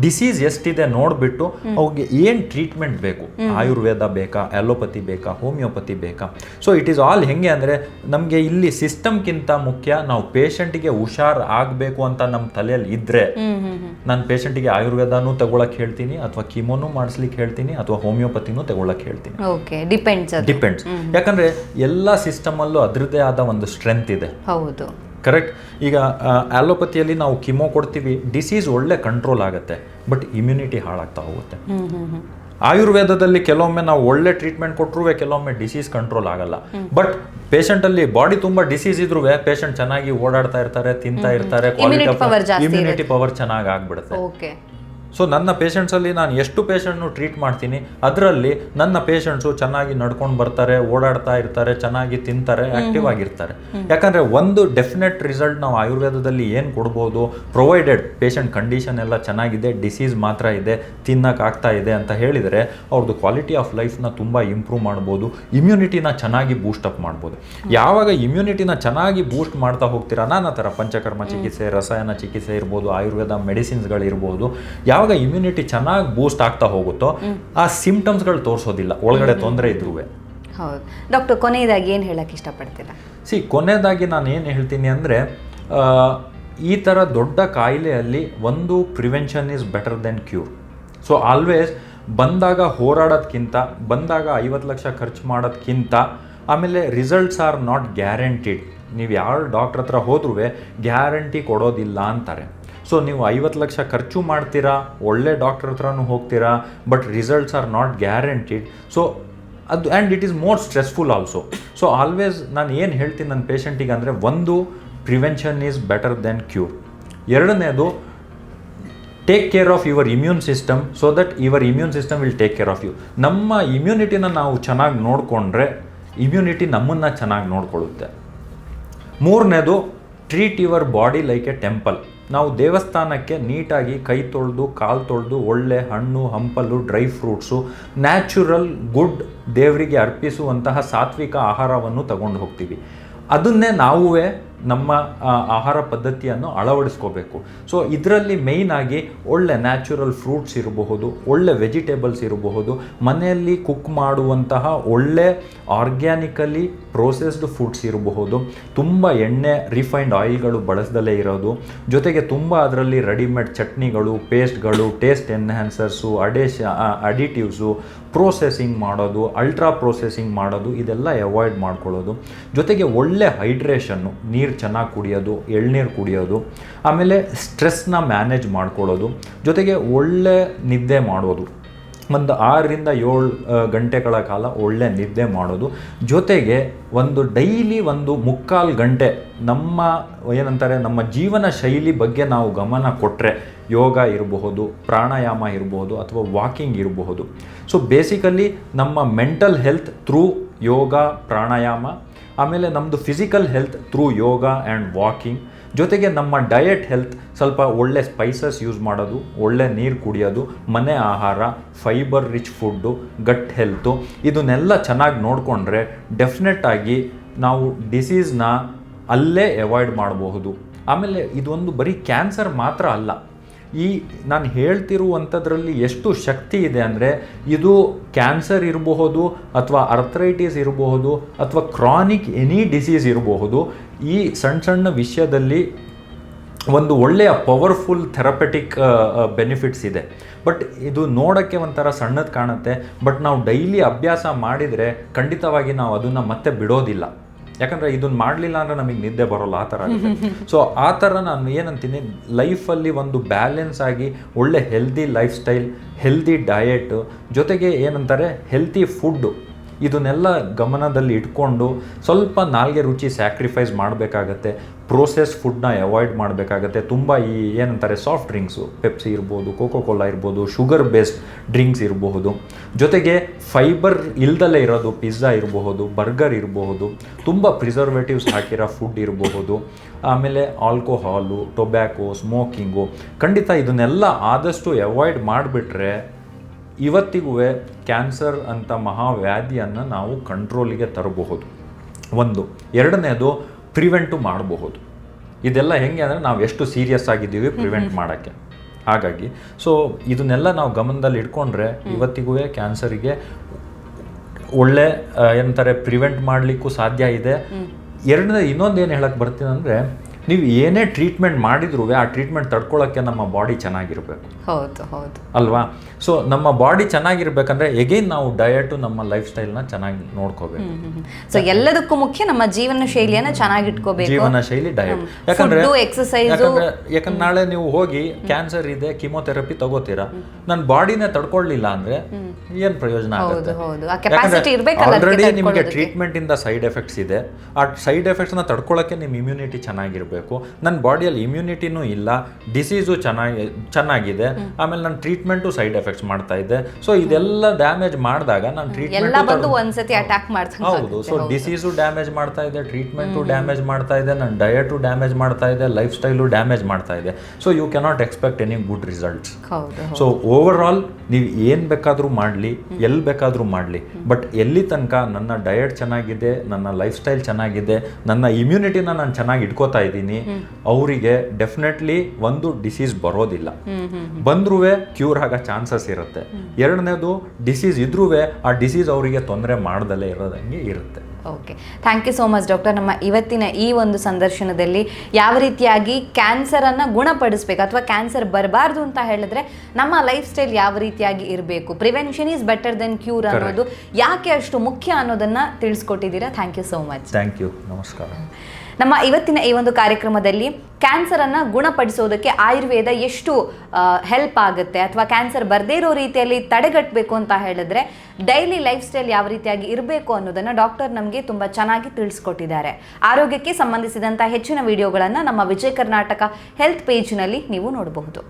S1: ಡಿಸೀಸ್ ಎಷ್ಟಿದೆ ನೋಡಿಬಿಟ್ಟು ಅವ್ರಿಗೆ ಏನು ಟ್ರೀಟ್ಮೆಂಟ್ ಬೇಕು? ಆಯುರ್ವೇದ ಬೇಕಾ? ಅಲೋಪತಿ ಬೇಕಾ? ಹೋಮಿಯೋಪತಿ ಬೇಕಾ? ಸೊ ಇಟ್ ಈಸ್ ಆಲ್ ಹೆಂಗೆ ಅಂದರೆ ನಮಗೆ ಇಲ್ಲಿ ಸಿಸ್ಟಮ್ಗಿಂತ ಮುಖ್ಯ ನಾವು ಪೇಷಂಟಿಗೆ ಹುಷಾರ್ ಆಗಬೇಕು ಅಂತ ನಮ್ಮ ತಲೆಯಲ್ಲಿ ಇದ್ದರೆ ನಾನು ಪೇಷಂಟಿಗೆ ಆಯುರ್ವೇದನೂ ತಗೊಳಕ್ಕೆ ಹೇಳ್ತೀನಿ ಅಥವಾ ಕಿಮೋನು ಮಾಡಿಸ್ಲಿಕ್ಕೆ ಹೇಳ್ತೀನಿ ಅಥವಾ ಹೋಮಿಯೋಪತಿನೂ ತಗೊಳಕ್ಕೆ ಹೇಳ್ತೀನಿ.
S2: ಓಕೆ ಡಿಪೆಂಡ್ಸ್
S1: ಡಿಪೆಂಡ್ಸ್ ಯಾಕಂದ್ರೆ ಎಲ್ಲ ಸಿಸ್ಟಮಲ್ಲೂ ಅದರದ್ದೇ ಆದ ಒಂದು ಸ್ಟ್ರೆಂತ್ ಇದೆ.
S2: ಹೌದು.
S1: ಕರೆಕ್ಟ್ ಈಗ ಆಲೋಪತಿಯಲ್ಲಿ ನಾವು ಕಿಮೋ ಕೊಡ್ತೀವಿ ಡಿಸೀಸ್ ಒಳ್ಳೆ ಕಂಟ್ರೋಲ್ ಆಗುತ್ತೆ ಬಟ್ ಇಮ್ಯುನಿಟಿ ಹಾಳಾಗ್ತಾ ಹೋಗುತ್ತೆ. ಆಯುರ್ವೇದದಲ್ಲಿ ಕೆಲವೊಮ್ಮೆ ನಾವು ಒಳ್ಳೆ ಟ್ರೀಟ್ಮೆಂಟ್ ಕೊಟ್ಟರು ಕೆಲವೊಮ್ಮೆ ಡಿಸೀಸ್ ಕಂಟ್ರೋಲ್ ಆಗಲ್ಲ. ಬಟ್ ಪೇಷಂಟಲ್ಲಿ ಬಾಡಿ ತುಂಬ ಡಿಸೀಸ್ ಇದ್ರೂ ಪೇಷಂಟ್ ಚೆನ್ನಾಗಿ ಓಡಾಡ್ತಾ ಇರ್ತಾರೆ ತಿಂತಾ ಇರ್ತಾರೆ ಇಮ್ಯೂನಿಟಿ ಪವರ್ ಚೆನ್ನಾಗಿ ಆಗ್ಬಿಡುತ್ತೆ. ಸೊ ನನ್ನ ಪೇಷಂಟ್ಸಲ್ಲಿ ನಾನು ಎಷ್ಟು ಪೇಷಂಟ್ನು ಟ್ರೀಟ್ ಮಾಡ್ತೀನಿ. ಅದರಲ್ಲಿ ನನ್ನ ಪೇಷಂಟ್ಸು ಚೆನ್ನಾಗಿ ನಡ್ಕೊಂಡು ಬರ್ತಾರೆ ಓಡಾಡ್ತಾ ಇರ್ತಾರೆ ಚೆನ್ನಾಗಿ ತಿಂತಾರೆ ಆಕ್ಟಿವ್ ಆಗಿರ್ತಾರೆ. ಯಾಕಂದರೆ ಒಂದು ಡೆಫಿನೆಟ್ ರಿಸಲ್ಟ್ ನಾವು ಆಯುರ್ವೇದದಲ್ಲಿ ಏನು ಕೊಡ್ಬೋದು ಪ್ರೊವೈಡೆಡ್ ಪೇಷಂಟ್ ಕಂಡೀಷನ್ ಎಲ್ಲ ಚೆನ್ನಾಗಿದೆ ಡಿಸೀಸ್ ಮಾತ್ರ ಇದೆ ತಿನ್ನಕ್ಕೆ ಆಗ್ತಾ ಇದೆ ಅಂತ ಹೇಳಿದರೆ ಅವ್ರದ್ದು ಕ್ವಾಲಿಟಿ ಆಫ್ ಲೈಫ್ನ ತುಂಬ ಇಂಪ್ರೂವ್ ಮಾಡ್ಬೋದು ಇಮ್ಯುನಿಟಿನ ಚೆನ್ನಾಗಿ ಬೂಸ್ಟ್ ಅಪ್ ಮಾಡ್ಬೋದು. ಯಾವಾಗ ಇಮ್ಯುನಿಟಿನ ಚೆನ್ನಾಗಿ ಬೂಸ್ಟ್ ಮಾಡ್ತಾ ಹೋಗ್ತೀರಾ? ನಾನಾ ಥರ ಪಂಚಕರ್ಮ ಚಿಕಿತ್ಸೆ ರಸಾಯನ ಚಿಕಿತ್ಸೆ ಇರ್ಬೋದು ಆಯುರ್ವೇದ ಮೆಡಿಸಿನ್ಸ್ಗಳಿರ್ಬೋದು ಯಾವಾಗ ಇಮ್ಯುನಿಟಿ ಚೆನ್ನಾಗಿ ಬೂಸ್ಟ್ ಆಗ್ತಾ ಹೋಗುತ್ತೋ ಆ ಸಿಂಪ್ಟಮ್ಸ್ಗಳು ತೋರಿಸೋದಿಲ್ಲ. ಒಳಗಡೆ ತೊಂದರೆ ಇದ್ರೂ
S2: ಹೌದು. ಡಾಕ್ಟರ್ ಕೊನೆಯದಾಗಿ ಏನು ಹೇಳಕ್ಕೆ ಇಷ್ಟಪಡ್ತೀರಾ?
S1: ಸಿ ಕೊನೆಯದಾಗಿ ನಾನು ಏನು ಹೇಳ್ತೀನಿ ಅಂದರೆ ಈ ಥರ ದೊಡ್ಡ ಕಾಯಿಲೆಯಲ್ಲಿ ಒಂದು prevention is better than cure so always ಬಂದಾಗ ಹೋರಾಡೋದಕ್ಕಿಂತ ಬಂದಾಗ ಐವತ್ತು ಲಕ್ಷ ಖರ್ಚು ಮಾಡೋದ್ಕಿಂತ ಆಮೇಲೆ ರಿಸಲ್ಟ್ಸ್ ಆರ್ ನಾಟ್ ಗ್ಯಾರಂಟಿಡ್ ನೀವು ಯಾವ ಡಾಕ್ಟ್ರ್ ಹತ್ರ ಹೋದ್ರೂ ಗ್ಯಾರಂಟಿ ಕೊಡೋದಿಲ್ಲ ಅಂತಾರೆ. ಸೊ ನೀವು ಐವತ್ತು ಲಕ್ಷ ಖರ್ಚು ಮಾಡ್ತೀರಾ, ಒಳ್ಳೆ ಡಾಕ್ಟ್ರ್ ಹತ್ರನೂ ಹೋಗ್ತೀರಾ but results are not guaranteed so ಅದು and it is more stressful also so always ನಾನು ಏನು ಹೇಳ್ತೀನಿ ನನ್ನ ಪೇಷಂಟಿಗೆ ಅಂದರೆ, ಒಂದು prevention is better than cure ಎರಡನೇದು take care of your immune system so that your immune system will take care of you ನಮ್ಮ ಇಮ್ಯುನಿಟಿನ ನಾವು ಚೆನ್ನಾಗಿ ನೋಡಿಕೊಂಡ್ರೆ ಇಮ್ಯುನಿಟಿ ನಮ್ಮನ್ನು ಚೆನ್ನಾಗಿ ನೋಡ್ಕೊಳ್ಳುತ್ತೆ. ಮೂರನೇದು treat your body like a temple ನಾವು ದೇವಸ್ಥಾನಕ್ಕೆ ನೀಟಾಗಿ ಕೈ ತೊಳೆದು, ಕಾಲು ತೊಳೆದು ಒಳ್ಳೆ ಹಣ್ಣು, ಹಂಪಲು, ಡ್ರೈ ಫ್ರೂಟ್ಸು, ನ್ಯಾಚುರಲ್ ಗುಡ್ ದೇವರಿಗೆ ಅರ್ಪಿಸುವಂತಹ ಸಾತ್ವಿಕ ಆಹಾರವನ್ನು ತಗೊಂಡು ಹೋಗ್ತೀವಿ. ಅದನ್ನೇ ನಾವುವೇ ನಮ್ಮ ಆಹಾರ ಪದ್ಧತಿಯನ್ನು ಅಳವಡಿಸ್ಕೋಬೇಕು. ಸೊ ಇದರಲ್ಲಿ ಮೇಯ್ನ್ ಆಗಿ ಒಳ್ಳೆ ನ್ಯಾಚುರಲ್ ಫ್ರೂಟ್ಸ್ ಇರಬಹುದು, ಒಳ್ಳೆ ವೆಜಿಟೇಬಲ್ಸ್ ಇರಬಹುದು, ಮನೆಯಲ್ಲಿ ಕುಕ್ ಮಾಡುವಂತಹ ಒಳ್ಳೆ ಆರ್ಗ್ಯಾನಿಕಲಿ ಪ್ರೋಸೆಸ್ಡ್ ಫುಡ್ಸ್ ಇರಬಹುದು, ತುಂಬ ಎಣ್ಣೆ ರಿಫೈನ್ಡ್ ಆಯಿಲ್ಗಳು ಬಳಸ್ದಲೇ ಇರೋದು, ಜೊತೆಗೆ ತುಂಬ ಅದರಲ್ಲಿ ರೆಡಿಮೇಡ್ ಚಟ್ನಿಗಳು ಪೇಸ್ಟ್ಗಳು ಟೇಸ್ಟ್ ಎನ್ಹ್ಯಾನ್ಸರ್ಸು ಅಡೇಶ ಅಡಿಟಿವ್ಸು ಪ್ರೋಸೆಸಿಂಗ್ ಮಾಡೋದು ಅಲ್ಟ್ರಾ ಪ್ರೋಸೆಸಿಂಗ್ ಮಾಡೋದು, ಇದೆಲ್ಲ ಅವಾಯ್ಡ್ ಮಾಡ್ಕೊಳ್ಳೋದು. ಜೊತೆಗೆ ಒಳ್ಳೆ ಹೈಡ್ರೇಷನ್ನು ನೀರು ಚೆನ್ನಾಗಿ ಕುಡಿಯೋದು, ಎಳ್ನೀರು ಕುಡಿಯೋದು, ಆಮೇಲೆ ಸ್ಟ್ರೆಸ್ನ ಮ್ಯಾನೇಜ್ ಮಾಡ್ಕೊಳ್ಳೋದು, ಜೊತೆಗೆ ಒಳ್ಳೆ ನಿದ್ದೆ ಮಾಡೋದು. ಒಂದು ಆರರಿಂದ ಏಳು ಗಂಟೆಗಳ ಕಾಲ ಒಳ್ಳೆ ನಿದ್ದೆ ಮಾಡೋದು. ಜೊತೆಗೆ ಒಂದು ಡೈಲಿ ಒಂದು ಮುಕ್ಕಾಲು ಗಂಟೆ ನಮ್ಮ, ಏನಂತಾರೆ, ನಮ್ಮ ಜೀವನ ಶೈಲಿ ಬಗ್ಗೆ ನಾವು ಗಮನ ಕೊಟ್ಟರೆ ಯೋಗ ಇರಬಹುದು, ಪ್ರಾಣಾಯಾಮ ಇರಬಹುದು ಅಥವಾ ವಾಕಿಂಗ್ ಇರಬಹುದು. ಸೊ ಬೇಸಿಕಲಿ ನಮ್ಮ ಮೆಂಟಲ್ ಹೆಲ್ತ್ ಥ್ರೂ ಯೋಗ, ಪ್ರಾಣಾಯಾಮ ಆಮೇಲೆ ನಮ್ಮದು physical health through yoga and walking ಜೊತೆಗೆ ನಮ್ಮ ಡಯಟ್ ಹೆಲ್ತ್ ಸ್ವಲ್ಪ ಒಳ್ಳೆ ಸ್ಪೈಸಸ್ ಯೂಸ್ ಮಾಡೋದು, ಒಳ್ಳೆ ನೀರು ಕುಡಿಯೋದು, ಮನೆ ಆಹಾರ fibre rich food gut health ಇದನ್ನೆಲ್ಲ ಚೆನ್ನಾಗಿ ನೋಡಿಕೊಂಡ್ರೆ ಡೆಫಿನೆಟ್ ಆಗಿ ನಾವು ಡಿಸೀಸ್ನ ಅಲ್ಲೇ ಅವಾಯ್ಡ್ ಮಾಡಬಹುದು. ಆಮೇಲೆ ಇದೊಂದು ಬರೀ ಕ್ಯಾನ್ಸರ್ ಮಾತ್ರ ಅಲ್ಲ ಈ ನಾನು ಹೇಳ್ತಿರುವಂಥದ್ರಲ್ಲಿ ಎಷ್ಟು ಶಕ್ತಿ ಇದೆ ಅಂದರೆ ಇದು ಕ್ಯಾನ್ಸರ್ ಇರಬಹುದು ಅಥವಾ ಅರ್ಥ್ರೈಟಿಸ್ ಇರಬಹುದು ಅಥವಾ ಕ್ರಾನಿಕ್ ಎನಿ ಡಿಸೀಸ್ ಇರಬಹುದು, ಈ ಸಣ್ಣ ಸಣ್ಣ ವಿಷಯದಲ್ಲಿ ಒಂದು ಒಳ್ಳೆಯ ಪವರ್ಫುಲ್ ಥೆರಪೆಟಿಕ್ ಬೆನಿಫಿಟ್ಸ್ ಇದೆ. ಬಟ್ ಇದು ನೋಡೋಕ್ಕೆ ಒಂಥರ ಸಣ್ಣದು ಕಾಣುತ್ತೆ, ಬಟ್ ನಾವು ಡೈಲಿ ಅಭ್ಯಾಸ ಮಾಡಿದರೆ ಖಂಡಿತವಾಗಿ ನಾವು ಅದನ್ನು ಮತ್ತೆ ಬಿಡೋದಿಲ್ಲ. ಯಾಕಂದರೆ ಇದನ್ನ ಮಾಡಲಿಲ್ಲ ಅಂದ್ರೆ ನಮಗೆ ನಿದ್ದೆ ಬರೋಲ್ಲ, ಆ ಥರ ಸೊ ಆ ಥರ ನಾನು ಏನಂತೀನಿ, ಲೈಫಲ್ಲಿ ಒಂದು ಬ್ಯಾಲೆನ್ಸ್ ಆಗಿ ಒಳ್ಳೆ healthy life style healthy diet ಜೊತೆಗೆ ಏನಂತಾರೆ ಹೆಲ್ತಿ ಫುಡ್ಡು ಇದನ್ನೆಲ್ಲ ಗಮನದಲ್ಲಿ ಇಟ್ಕೊಂಡು ಸ್ವಲ್ಪ ನಾಲ್ಗೆ ರುಚಿ ಸ್ಯಾಕ್ರಿಫೈಸ್ ಮಾಡಬೇಕಾಗತ್ತೆ. ಪ್ರೋಸೆಸ್ ಫುಡ್ನ ಅವಾಯ್ಡ್ ಮಾಡಬೇಕಾಗತ್ತೆ. ತುಂಬ ಈ ಏನಂತಾರೆ ಸಾಫ್ಟ್ ಡ್ರಿಂಕ್ಸು ಪೆಪ್ಸಿ ಇರ್ಬೋದು ಕೋಕೋ ಕೋಲಾ ಇರ್ಬೋದು ಶುಗರ್ ಬೇಸ್ಡ್ ಡ್ರಿಂಕ್ಸ್ ಇರಬಹುದು ಜೊತೆಗೆ ಫೈಬರ್ ಇಲ್ದಲೇ ಇರೋದು ಪಿಜ್ಜಾ ಇರಬಹುದು ಬರ್ಗರ್ ಇರಬಹುದು ತುಂಬ ಪ್ರಿಸರ್ವೇಟಿವ್ಸ್ ಹಾಕಿರೋ ಫುಡ್ ಇರಬಹುದು ಆಮೇಲೆ ಆಲ್ಕೋಹಾಲು ಟೊಬ್ಯಾಕೋ ಸ್ಮೋಕಿಂಗು ಖಂಡಿತ ಇದನ್ನೆಲ್ಲ ಆದಷ್ಟು ಅವಾಯ್ಡ್ ಮಾಡಿಬಿಟ್ರೆ ಇವತ್ತಿಗೂ ಕ್ಯಾನ್ಸರ್ ಅಂತ ಮಹಾವ್ಯಾಧಿಯನ್ನು ನಾವು ಕಂಟ್ರೋಲಿಗೆ ತರಬಹುದು. ಒಂದು. ಎರಡನೇದು ಪ್ರಿವೆಂಟು ಮಾಡಬಹುದು. ಇದೆಲ್ಲ ಹೆಂಗೆ ಅಂದರೆ ನಾವು ಎಷ್ಟು ಸೀರಿಯಸ್ ಆಗಿದ್ದೀವಿ ಪ್ರಿವೆಂಟ್ ಮಾಡೋಕ್ಕೆ. ಹಾಗಾಗಿ ಸೊ ಇದನ್ನೆಲ್ಲ ನಾವು ಗಮನದಲ್ಲಿ ಇಟ್ಕೊಂಡ್ರೆ ಇವತ್ತಿಗೂ ಕ್ಯಾನ್ಸರಿಗೆ ಒಳ್ಳೆ ಏನಂತಾರೆ ಪ್ರಿವೆಂಟ್ ಮಾಡಲಿಕ್ಕೂ ಸಾಧ್ಯ ಇದೆ. ಎರಡನೇ ಇನ್ನೊಂದು ಏನು ಹೇಳಕ್ಕೆ ಬರ್ತೀನಿ ಅಂದರೆ ನೀವು ಏನೇ ಟ್ರೀಟ್ಮೆಂಟ್ ಮಾಡಿದ್ರೂ ಆ ಟ್ರೀಟ್ಮೆಂಟ್ ತಡ್ಕೊಳ್ಳೋಕ್ಕೆ ನಮ್ಮ ಬಾಡಿ ಚೆನ್ನಾಗಿರಬೇಕು.
S2: ಹೌದು ಹೌದು.
S1: ಅಲ್ವಾ? ಸೊ ನಮ್ಮ ಬಾಡಿ ಚೆನ್ನಾಗಿರ್ಬೇಕಂದ್ರೆ ಎಗೈನ್ ನಾವು ಡಯಟು ನಮ್ಮ ಲೈಫ್ ಸ್ಟೈಲ್ನ ಚೆನ್ನಾಗಿ ನೋಡ್ಕೋಬೇಕು.
S2: ಸೊ ಎಲ್ಲದಕ್ಕೂ ಮುಖ್ಯ ನಮ್ಮ ಜೀವನ ಶೈಲಿಯನ್ನು ಚೆನ್ನಾಗಿ ಇಟ್ಕೋಬೇಕು
S1: ಜೀವನ ಶೈಲಿ ಡಯಟ್ ಯಾಕಂದ್ರೆ
S2: ಎಕ್ಸಸೈಸ್
S1: ಯಾಕಂದ್ರೆ ಯಾಕಂದ್ರೆ ನಾಳೆ ನೀವು ಹೋಗಿ ಕ್ಯಾನ್ಸರ್ ಇದೆ ಕಿಮೋಥೆರಪಿ ತಗೋತೀರಾ ನನ್ನ ಬಾಡಿನೇ ತಡ್ಕೊಳ್ಳಿಲ್ಲ ಅಂದ್ರೆ ಏನ್ ಪ್ರಯೋಜನ ಆಗುತ್ತೆ? ಆಲ್ರೆಡಿ ನಿಮಗೆ ಟ್ರೀಟ್ಮೆಂಟ್ ಇಂದ ಸೈಡ್ ಎಫೆಕ್ಟ್ಸ್ ಇದೆ. ಆ ಸೈಡ್ ಎಫೆಕ್ಟ್ಸ್ನ ತಡ್ಕೊಳಕ್ಕೆ ನಿಮ್ಮ ಇಮ್ಯುನಿಟಿ ಚೆನ್ನಾಗಿರ್ಬೇಕು. ನನ್ನ ಬಾಡಿಯಲ್ಲಿ ಇಮ್ಯುನಿಟಿನೂ ಇಲ್ಲ ಡಿಸೀಸು ಚೆನ್ನಾಗಿ ಚೆನ್ನಾಗಿದೆ ಆಮೇಲೆ ನನ್ನ ಟ್ರೀಟ್ಮೆಂಟು ಸೈಡ್ ಎಫೆಕ್ಟ್ಸ್ ಮಾಡ್ತಾ ಇದೆ ಸೊ ಇದೆಲ್ಲ ಡ್ಯಾಮೇಜ್ ಮಾಡಿದಾಗ ನಾನು ಟ್ರೀಟ್ಮೆಂಟ್
S2: ಒಂದ್ಸತಿ ಅಟ್ಯಾಕ್ ಮಾಡ್ದಂಗೆ
S1: ಹೌದು. ಸೊ ಡಿಸೀಸು ಡ್ಯಾಮೇಜ್ ಮಾಡ್ತಾ ಇದೆ ಟ್ರೀಟ್ಮೆಂಟು ಡ್ಯಾಮೇಜ್ ಮಾಡ್ತಾ ಇದೆ ನನ್ನ ಡಯಟು ಡ್ಯಾಮೇಜ್ ಮಾಡ್ತಾ ಇದೆ ಲೈಫ್ ಸ್ಟೈಲು ಡ್ಯಾಮೇಜ್ ಮಾಡ್ತಾ ಇದೆ. So you cannot expect any good results so overall ನೀವು ಏನು ಬೇಕಾದರೂ ಮಾಡಲಿ ಎಲ್ಲಿ ಬೇಕಾದರೂ ಮಾಡಲಿ. ಬಟ್ ಎಲ್ಲಿ ತನಕ ನನ್ನ ಡಯಟ್ ಚೆನ್ನಾಗಿದೆ ನನ್ನ ಲೈಫ್ ಸ್ಟೈಲ್ ಚೆನ್ನಾಗಿದೆ ನನ್ನ ಇಮ್ಯುನಿಟಿನ ನಾನು ಚೆನ್ನಾಗಿ ಇಟ್ಕೋತಾ ಇದ್ದೀನಿ ಅವರಿಗೆ ಡೆಫಿನೆಟ್ಲಿ ಒಂದು ಡಿಸೀಸ್ ಬರೋದಿಲ್ಲ. ಬಂದ್ರೂ ಕ್ಯೂರ್ ಆಗೋ ಚಾನ್ಸಸ್ ಇರುತ್ತೆ. ಎರಡನೇದು ಡಿಸೀಸ್ ಇದ್ರೂ ಆ ಡಿಸೀಸ್ ಅವರಿಗೆ ತೊಂದರೆ ಮಾಡ್ದಲೇ ಇರೋದಂಗೆ ಇರುತ್ತೆ.
S2: Okay thank you so much doctor ನಮ್ಮ ಇವತ್ತಿನ ಈ ಒಂದು ಸಂದರ್ಶನದಲ್ಲಿ ಯಾವ ರೀತಿಯಾಗಿ ಕ್ಯಾನ್ಸರನ್ನು ಗುಣಪಡಿಸ್ಬೇಕು ಅಥವಾ ಕ್ಯಾನ್ಸರ್ ಬರಬಾರ್ದು ಅಂತ ಹೇಳಿದ್ರೆ ನಮ್ಮ ಲೈಫ್ ಸ್ಟೈಲ್ ಯಾವ ರೀತಿಯಾಗಿ ಇರಬೇಕು? Prevention is better than cure ಅನ್ನೋದು ಯಾಕೆ ಅಷ್ಟು ಮುಖ್ಯ ಅನ್ನೋದನ್ನ ತಿಳಿಸ್ಕೊಟ್ಟಿದ್ದೀರಾ? Thank you so much
S1: thank you ನಮಸ್ಕಾರ.
S2: ನಮ್ಮ ಇವತ್ತಿನ ಈ ಒಂದು ಕಾರ್ಯಕ್ರಮದಲ್ಲಿ ಕ್ಯಾನ್ಸರನ್ನು ಗುಣಪಡಿಸೋದಕ್ಕೆ ಆಯುರ್ವೇದ ಎಷ್ಟು ಹೆಲ್ಪ್ ಆಗುತ್ತೆ ಅಥವಾ ಕ್ಯಾನ್ಸರ್ ಬರದೇ ಇರೋ ರೀತಿಯಲ್ಲಿ ತಡೆಗಟ್ಟಬೇಕು ಅಂತ ಹೇಳಿದ್ರೆ ಡೈಲಿ ಲೈಫ್ ಸ್ಟೈಲ್ ಯಾವ ರೀತಿಯಾಗಿ ಇರಬೇಕು ಅನ್ನೋದನ್ನು ಡಾಕ್ಟರ್ ನಮಗೆ ತುಂಬ ಚೆನ್ನಾಗಿ ತಿಳಿಸ್ಕೊಟ್ಟಿದ್ದಾರೆ. ಆರೋಗ್ಯಕ್ಕೆ ಸಂಬಂಧಿಸಿದಂಥ ಹೆಚ್ಚಿನ ವಿಡಿಯೋಗಳನ್ನು ನಮ್ಮ ವಿಜಯ ಕರ್ನಾಟಕ ಹೆಲ್ತ್ ಪೇಜ್ನಲ್ಲಿ ನೀವು ನೋಡಬಹುದು.